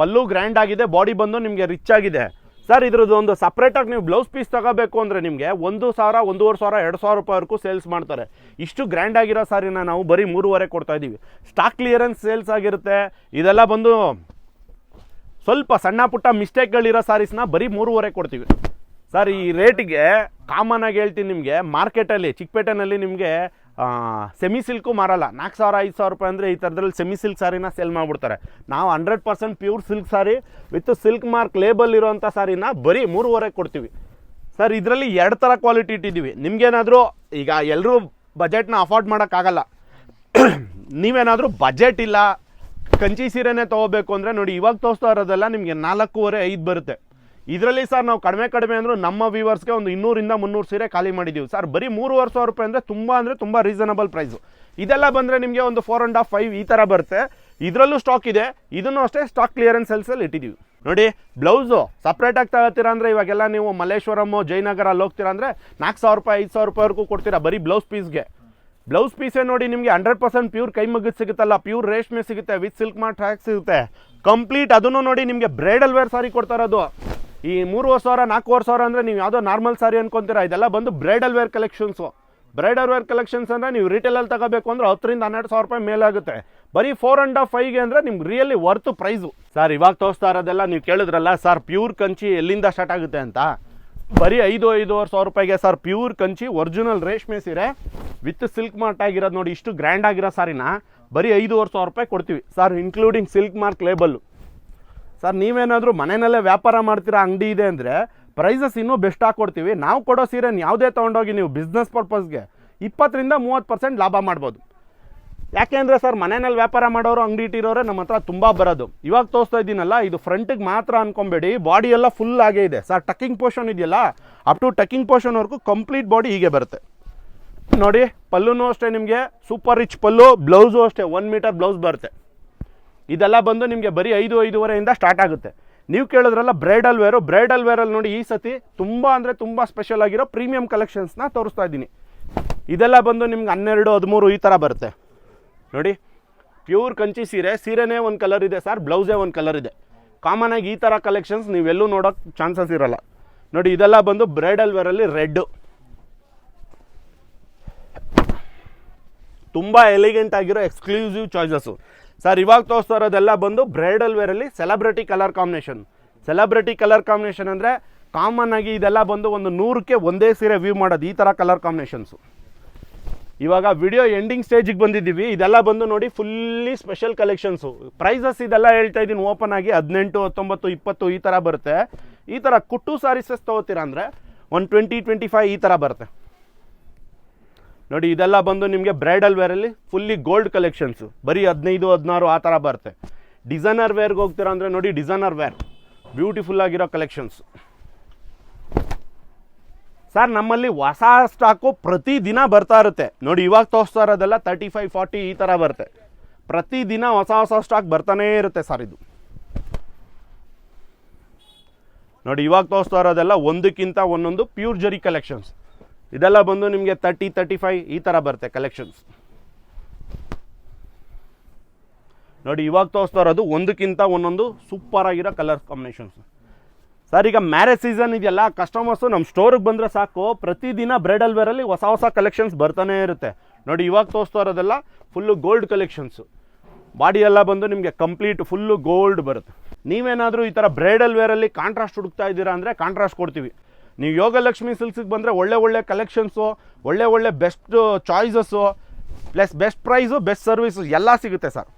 ಪಲ್ಲು ಗ್ರ್ಯಾಂಡ್ ಆಗಿದೆ ಬಾಡಿ ಬಂದು ನಿಮಗೆ ರಿಚ್ ಆಗಿದೆ. ಸರ್ ಇದ್ರದ್ದು ಒಂದು ಸಪ್ರೇಟಾಗಿ ನೀವು ಬ್ಲೌಸ್ ಪೀಸ್ ತಗೋಬೇಕು ಅಂದರೆ ನಿಮಗೆ ಒಂದು ಸಾವಿರ, ಒಂದೂವರೆ ಸಾವಿರ, ಎರಡು ಸಾವಿರ ರೂಪಾಯಿವರೆಗೂ ಸೇಲ್ಸ್ ಮಾಡ್ತಾರೆ. ಇಷ್ಟು ಗ್ರ್ಯಾಂಡ್ ಆಗಿರೋ ಸಾರಿನ ನಾವು ಬರೀ ಮೂರುವರೆ ಕೊಡ್ತಾ ಇದ್ದೀವಿ. ಸ್ಟಾಕ್ ಕ್ಲಿಯರೆನ್ಸ್ ಸೇಲ್ಸ್ ಆಗಿರುತ್ತೆ. ಇದೆಲ್ಲ ಬಂದು ಸ್ವಲ್ಪ ಸಣ್ಣ ಪುಟ್ಟ ಮಿಸ್ಟೇಕ್ಗಳಿರೋ ಸಾರೀಸ್ನ ಬರೀ ಮೂರುವರೆ ಕೊಡ್ತೀವಿ. ಸರ್ ಈ ರೇಟಿಗೆ ಕಾಮನ್ ಆಗಿ ಹೇಳ್ತೀನಿ ನಿಮಗೆ ಮಾರ್ಕೆಟಲ್ಲಿ ಚಿಕ್ಕಪೇಟೆನಲ್ಲಿ ನಿಮಗೆ ಸೆಮಿ ಸಿಲ್ಕು ಮಾರಲ್ಲ. ನಾಲ್ಕು ಸಾವಿರ, ಐದು ಸಾವಿರ ರೂಪಾಯಿ ಅಂದರೆ ಈ ಥರದ್ರಲ್ಲಿ ಸೆಮಿ ಸಿಲ್ಕ್ ಸಾರಿನ ಸೇಲ್ ಮಾಡಿಬಿಡ್ತಾರೆ. ನಾವು hundred percent pure silk sari with silk mark label ಇರೋವಂಥ ಸಾರಿನ ಬರೀ ಮೂರುವರೆ ಕೊಡ್ತೀವಿ. ಸರ್, ಇದರಲ್ಲಿ ಎರಡು ಥರ ಕ್ವಾಲಿಟಿ ಇಟ್ಟಿದ್ದೀವಿ. ನಿಮಗೇನಾದರೂ ಈಗ ಎಲ್ಲರೂ ಬಜೆಟ್ನ ಅಫೋರ್ಡ್ ಮಾಡೋಕ್ಕಾಗಲ್ಲ. ನೀವೇನಾದರೂ ಬಜೆಟ್ ಇಲ್ಲ, ಕಂಚಿ ಸೀರೆನೇ ತೊಗೋಬೇಕು ಅಂದರೆ ನೋಡಿ, ಇವಾಗ ತೋರಿಸ್ತಾ ಇರೋದೆಲ್ಲ ನಿಮಗೆ ನಾಲ್ಕೂವರೆ, ಐದು ಬರುತ್ತೆ. ಇದರಲ್ಲಿ ಸರ್ ನಾವು ಕಡಿಮೆ ಕಡಿಮೆ ಅಂದರೂ ನಮ್ಮ ವ್ಯೂವರ್ಸ್ಗೆ ಒಂದು ಇನ್ನೂರಿಂದ ಮುನ್ನೂರು ಸೀರೆ ಖಾಲಿ ಮಾಡಿದ್ದೀವಿ ಸರ್, ಬರೀ ಮೂರುವರೆ ಸಾವಿರ ರೂಪಾಯಿ ಅಂದರೆ ತುಂಬ ಅಂದರೆ ತುಂಬ ರೀಸನಬಲ್ ಪ್ರೈಸು ಇದೆಲ್ಲ ಬಂದರೆ ನಿಮಗೆ ಒಂದು ಫೋರ್ ಆ್ಯಂಡ್ ಹಾಫ್ ಫೈವ್ ಈ ಥರ ಬರುತ್ತೆ. ಇದರಲ್ಲೂ ಸ್ಟಾಕ್ ಇದೆ. ಇದನ್ನು ಅಷ್ಟೇ ಸ್ಟಾಕ್ ಕ್ಲಿಯರೆನ್ಸ್ ಸೆಲ್ಸಲ್ಲಿ ಇಟ್ಟಿದ್ದೀವಿ ನೋಡಿ ಬ್ಲೌಸು ಸಪ್ರೇಟಾಗಿ ತಗೋತೀರಾ ಅಂದರೆ ಇವಾಗೆಲ್ಲ ನೀವು ಮಲ್ಲೇಶ್ವರಮ್ಮು ಜಯನಗರ ಅಲ್ಲಿ ಹೋಗ್ತೀರಾ ಅಂದರೆ ನಾಲ್ಕು ಸಾವಿರ ರೂಪಾಯಿ, ಐದು ಸಾವಿರ ರೂಪಾಯಿವರೆಗೂ ಕೊಡ್ತೀರಾ ಬರೀ ಬ್ಲೌಸ್ ಪೀಸ್ಗೆ ಬ್ಲೌಸ್ ಪೀಸೇ ನೋಡಿ ನಿಮಗೆ ಹಂಡ್ರೆಡ್ ಪರ್ಸೆಂಟ್ ಪ್ಯೂರ್ ಕೈ ಮಗ್ಗದ ಸಿಗುತ್ತಲ್ಲ ಪ್ಯೂರ್ ರೇಷ್ಮೆ ಸಿಗುತ್ತೆ ವಿತ್ ಸಿಲ್ಕ್ ಮಾರ್ಟ್ ಟ್ರ್ಯಾಕ್ ಸಿಗುತ್ತೆ. ಕಂಪ್ಲೀಟ್ ಅದನ್ನು ನೋಡಿ ನಿಮಗೆ ಬ್ರೈಡಲ್ ವೇರ್ ಸಾರಿ ಕೊಡ್ತಾ ಇರೋದು. ಈ ಮೂರುವರೆ ಸಾವಿರ, ನಾಲ್ಕೂವರೆ ಸಾವಿರ ಅಂದರೆ ನೀವು ಯಾವುದೋ ನಾರ್ಮಲ್ ಸಾರಿ ಅನ್ಕೊಂತೀರಾ? ಇದೆಲ್ಲ ಬಂದು bridal wear collections bridal wear collections ಅಂದರೆ ನೀವು ರಿಟೇಲಲ್ಲಿ ತಗೋಬೇಕು ಅಂದರೆ ಹತ್ತರಿಂದ ಹನ್ನೆರಡು ಸಾವಿರ ರೂಪಾಯಿ ಮೇಲಾಗುತ್ತೆ ಬರೀ ಫೋರ್ ಅಂಡ್ ಹಾಫ್ ಫೈವ್ಗೆ ಅಂದರೆ ನಿಮ್ಗೆ ರಿಯಲಿ ವರ್ತ್ ಪ್ರೈಸು ಸರ್ ಇವಾಗ ತೋರಿಸ್ತಾ ಇರೋದೆಲ್ಲ ನೀವು ಕೇಳಿದ್ರಲ್ಲ ಸರ್ ಪ್ಯೂರ್ ಕಂಚಿ ಎಲ್ಲಿಂದ ಸ್ಟಾರ್ಟ್ ಆಗುತ್ತೆ ಅಂತ? ಬರೀ ಐದು, ಐದೂವರೆ ಸಾವಿರ ರೂಪಾಯಿಗೆ ಸರ್ ಪ್ಯೂರ್ ಕಂಚಿ ಒರಿಜಿನಲ್ ರೇಷ್ಮೆ ಸೀರೆ ವಿತ್ ಸಿಲ್ಕ್ ಮಾರ್ಟ್ ಆಗಿರೋದು ನೋಡಿ, ಇಷ್ಟು ಗ್ರ್ಯಾಂಡ್ ಆಗಿರೋ ಸಾರಿನ ಬರೀ ಐದೂವರೆ ಸಾವಿರ ರೂಪಾಯಿ ಕೊಡ್ತೀವಿ. Sir including silk mark label sir, ನೀವೇನಾದರೂ ಮನೆಯಲ್ಲೇ ವ್ಯಾಪಾರ ಮಾಡ್ತೀರಾ, ಅಂಗಡಿ ಇದೆ ಅಂದರೆ ಪ್ರೈಸಸ್ ಇನ್ನೂ ಬೆಸ್ಟ್ ಹಾಕ್ಕೊಡ್ತೀವಿ ನಾವು ಕೊಡೋ ಸೀರೆನ ಯಾವುದೇ ತೊಗೊಂಡೋಗಿ ನೀವು ಬಿಸ್ನೆಸ್ ಪರ್ಪಸ್ಗೆ ಇಪ್ಪತ್ತರಿಂದ ಮೂವತ್ತು ಪರ್ಸೆಂಟ್ ಲಾಭ ಮಾಡ್ಬೋದು. ಯಾಕೆಂದರೆ ಸರ್ ಮನೆಯಲ್ಲಿ ವ್ಯಾಪಾರ ಮಾಡೋರು, ಅಂಗಡಿ ಇಟ್ಟಿರೋರೆ ನಮ್ಮ ಹತ್ರ ತುಂಬ ಬರೋದು. ಇವಾಗ ತೋರಿಸ್ತಾ ಇದ್ದೀನಲ್ಲ, ಇದು ಫ್ರಂಟಿಗೆ ಮಾತ್ರ ಅನ್ಕೊಂಬೇಡಿ. ಬಾಡಿ ಎಲ್ಲ ಫುಲ್ ಆಗೇ ಇದೆ. ಸರ್ ಟಕ್ಕಿಂಗ್ ಪೋರ್ಷನ್ ಇದೆಯಲ್ಲ ಅಪ್ ಟು ಟಕ್ಕಿಂಗ್ ಪೋರ್ಷನ್ವರೆಗೂ ಕಂಪ್ಲೀಟ್ ಬಾಡಿ ಹೀಗೆ ಬರುತ್ತೆ. ನೋಡಿ, ಪಲ್ಲುನೂ ಅಷ್ಟೇ ನಿಮಗೆ ಸೂಪರ್ ರಿಚ್ ಪಲ್ಲು ಬ್ಲೌಸು ಅಷ್ಟೇ ಒನ್ ಮೀಟರ್ ಬ್ಲೌಸ್ ಬರುತ್ತೆ. ಇದೆಲ್ಲ ಬಂದು ನಿಮಗೆ ಬರೀ ಐದು ಐದೂವರೆಯಿಂದ ಸ್ಟಾರ್ಟ್ ಆಗುತ್ತೆ. ನೀವು ಕೇಳಿದ್ರಲ್ಲ ಬ್ರೈಡಲ್ ವೇರು ಬ್ರೈಡಲ್ ವೇರಲ್ಲಿ ನೋಡಿ ಈ ಸತಿ ತುಂಬ ಅಂದರೆ ತುಂಬ ಸ್ಪೆಷಲ್ ಆಗಿರೋ ಪ್ರೀಮಿಯಂ ಕಲೆಕ್ಷನ್ಸ್ನ ತೋರಿಸ್ತಾ ಇದ್ದೀನಿ. ಇದೆಲ್ಲ ಬಂದು ನಿಮ್ಗೆ ಹನ್ನೆರಡು, ಹದಿಮೂರು ಈ ಥರ ಬರುತ್ತೆ. ನೋಡಿ ಪ್ಯೂರ್ ಕಂಚಿ ಸೀರೆ, ಸೀರೆನೇ ಒಂದು ಕಲರ್ ಇದೆ ಸರ್ ಬ್ಲೌಸೇ ಒಂದು ಕಲರ್ ಇದೆ. ಕಾಮನ್ ಆಗಿ ಈ ಥರ ಕಲೆಕ್ಷನ್ಸ್ ನೀವೆಲ್ಲೂ ನೋಡೋಕ್ಕೆ ಚಾನ್ಸಸ್ ಇರಲ್ಲ. ನೋಡಿ, ಇದೆಲ್ಲ ಬಂದು ಬ್ರೈಡಲ್ ವೇರಲ್ಲಿ ರೆಡ್ಡು ತುಂಬ ಎಲಿಗೆಂಟ್ ಆಗಿರೋ ಎಕ್ಸ್ಕ್ಲೂಸಿವ್ ಚಾಯ್ಸಸ್ಸು ಸರ್ ಇವಾಗ ತೋರಿಸ್ತಾ ಇರೋದೆಲ್ಲ ಬಂದು bridal ವೇರಲ್ಲಿ celebrity colour combination celebrity colour combination ಅಂದರೆ ಕಾಮನ್ ಆಗಿ ಇದೆಲ್ಲ ಬಂದು ಒಂದು ನೂರಕ್ಕೆ ಒಂದೇ ಸೀರೆ ವ್ಯೂ ಮಾಡೋದು, ಈ ಥರ ಕಲರ್ ಕಾಂಬಿನೇಷನ್ಸು ಇವಾಗ ವಿಡಿಯೋ ಎಂಡಿಂಗ್ ಸ್ಟೇಜಿಗೆ ಬಂದಿದ್ದೀವಿ. ಇದೆಲ್ಲ ಬಂದು ನೋಡಿ ಫುಲ್ಲಿ ಸ್ಪೆಷಲ್ ಕಲೆಕ್ಷನ್ಸು ಪ್ರೈಸಸ್ ಇದೆಲ್ಲ ಹೇಳ್ತಾ ಇದ್ದೀನಿ ಓಪನ್ ಆಗಿ ಹದಿನೆಂಟು, ಹತ್ತೊಂಬತ್ತು, ಇಪ್ಪತ್ತು ಈ ಥರ ಬರುತ್ತೆ. ಈ ಥರ ಕುಟ್ಟು ಸಾರೀಸಸ್ ತೊಗೋತೀರಾ ಅಂದರೆ ಒನ್ ಟ್ವೆಂಟಿ ಟ್ವೆಂಟಿ ಫೈವ್ ಈ ಥರ ಬರುತ್ತೆ. ನೋಡಿ, ಇದೆಲ್ಲ ಬಂದು ನಿಮಗೆ ಬ್ರೈಡಲ್ ವೇರಲ್ಲಿ ಫುಲ್ಲಿ ಗೋಲ್ಡ್ ಕಲೆಕ್ಷನ್ಸು ಬರೀ ಹದಿನೈದು, ಹದಿನಾರು ಆ ಥರ ಬರುತ್ತೆ. ಡಿಸೈನರ್ ವೇರ್ಗೆ ಹೋಗ್ತೀರಾ ಅಂದರೆ ನೋಡಿ ಡಿಸೈನರ್ ವೇರ್ ಬ್ಯೂಟಿಫುಲ್ ಆಗಿರೋ ಕಲೆಕ್ಷನ್ಸು ಸರ್ ನಮ್ಮಲ್ಲಿ ಹೊಸ ಸ್ಟಾಕು ಪ್ರತಿದಿನ ಬರ್ತಾ ಇರುತ್ತೆ. ನೋಡಿ, ಇವಾಗ ತೋರಿಸ್ತಾ ಇರೋದೆಲ್ಲ ತರ್ಟಿ ಫೈವ್ ಫಾರ್ಟಿ ಈ ಥರ ಬರುತ್ತೆ. ಪ್ರತಿದಿನ ಹೊಸ ಹೊಸ ಸ್ಟಾಕ್ ಬರ್ತಾನೇ ಇರುತ್ತೆ ಸರ್ ಇದು. ನೋಡಿ, ಇವಾಗ ತೋರಿಸ್ತಾ ಇರೋದೆಲ್ಲ ಒಂದಕ್ಕಿಂತ ಒಂದೊಂದು ಪ್ಯೂರ್ ಜರಿ ಕಲೆಕ್ಷನ್ಸ್ ಇದೆಲ್ಲ ಬಂದು ನಿಮಗೆ ತರ್ಟಿ ತರ್ಟಿ ಫೈವ್ ಈ ಥರ ಬರುತ್ತೆ ಕಲೆಕ್ಷನ್ಸ್ ನೋಡಿ, ಇವಾಗ ತೋರಿಸ್ತಾ ಇರೋದು ಒಂದಕ್ಕಿಂತ ಒಂದೊಂದು ಸೂಪರ್ ಆಗಿರೋ ಕಲರ್ ಕಾಂಬಿನೇಷನ್ಸ್ ಸರ್ ಈಗ ಮ್ಯಾರೇಜ್ ಸೀಸನ್ ಇದೆಯಲ್ಲ ಕಸ್ಟಮರ್ಸು ನಮ್ಮ ಸ್ಟೋರಿಗೆ ಬಂದರೆ ಸಾಕು. ಪ್ರತಿದಿನ ಬ್ರೈಡಲ್ ವೇರಲ್ಲಿ ಹೊಸ ಹೊಸ ಕಲೆಕ್ಷನ್ಸ್ ಬರ್ತಾನೆ ಇರುತ್ತೆ. ನೋಡಿ, ಇವಾಗ ತೋರಿಸ್ತಾ ಇರೋದೆಲ್ಲ ಫುಲ್ಲು ಗೋಲ್ಡ್ ಕಲೆಕ್ಷನ್ಸು ಬಾಡಿ ಎಲ್ಲ ಬಂದು ನಿಮಗೆ ಕಂಪ್ಲೀಟ್ ಫುಲ್ಲು ಗೋಲ್ಡ್ ಬರುತ್ತೆ. ನೀವೇನಾದರೂ ಈ ಥರ ಬ್ರೈಡಲ್ ವೇರಲ್ಲಿ ಕಾಂಟ್ರಾಸ್ಟ್ ಹುಡುಕ್ತಾ ಇದ್ದೀರಾ ಅಂದರೆ ಕಾಂಟ್ರಾಸ್ಟ್ ಕೊಡ್ತೀವಿ. ನೀವು ಯೋಗಲಕ್ಷ್ಮಿ ಸಿಲ್ಕ್ಸಿಗೆ ಬಂದರೆ ಒಳ್ಳೆ ಒಳ್ಳೆ ಕಲೆಕ್ಷನ್ಸು ಒಳ್ಳೆ ಒಳ್ಳೆ best choices plus best price best service ಎಲ್ಲ ಸಿಗುತ್ತೆ ಸರ್.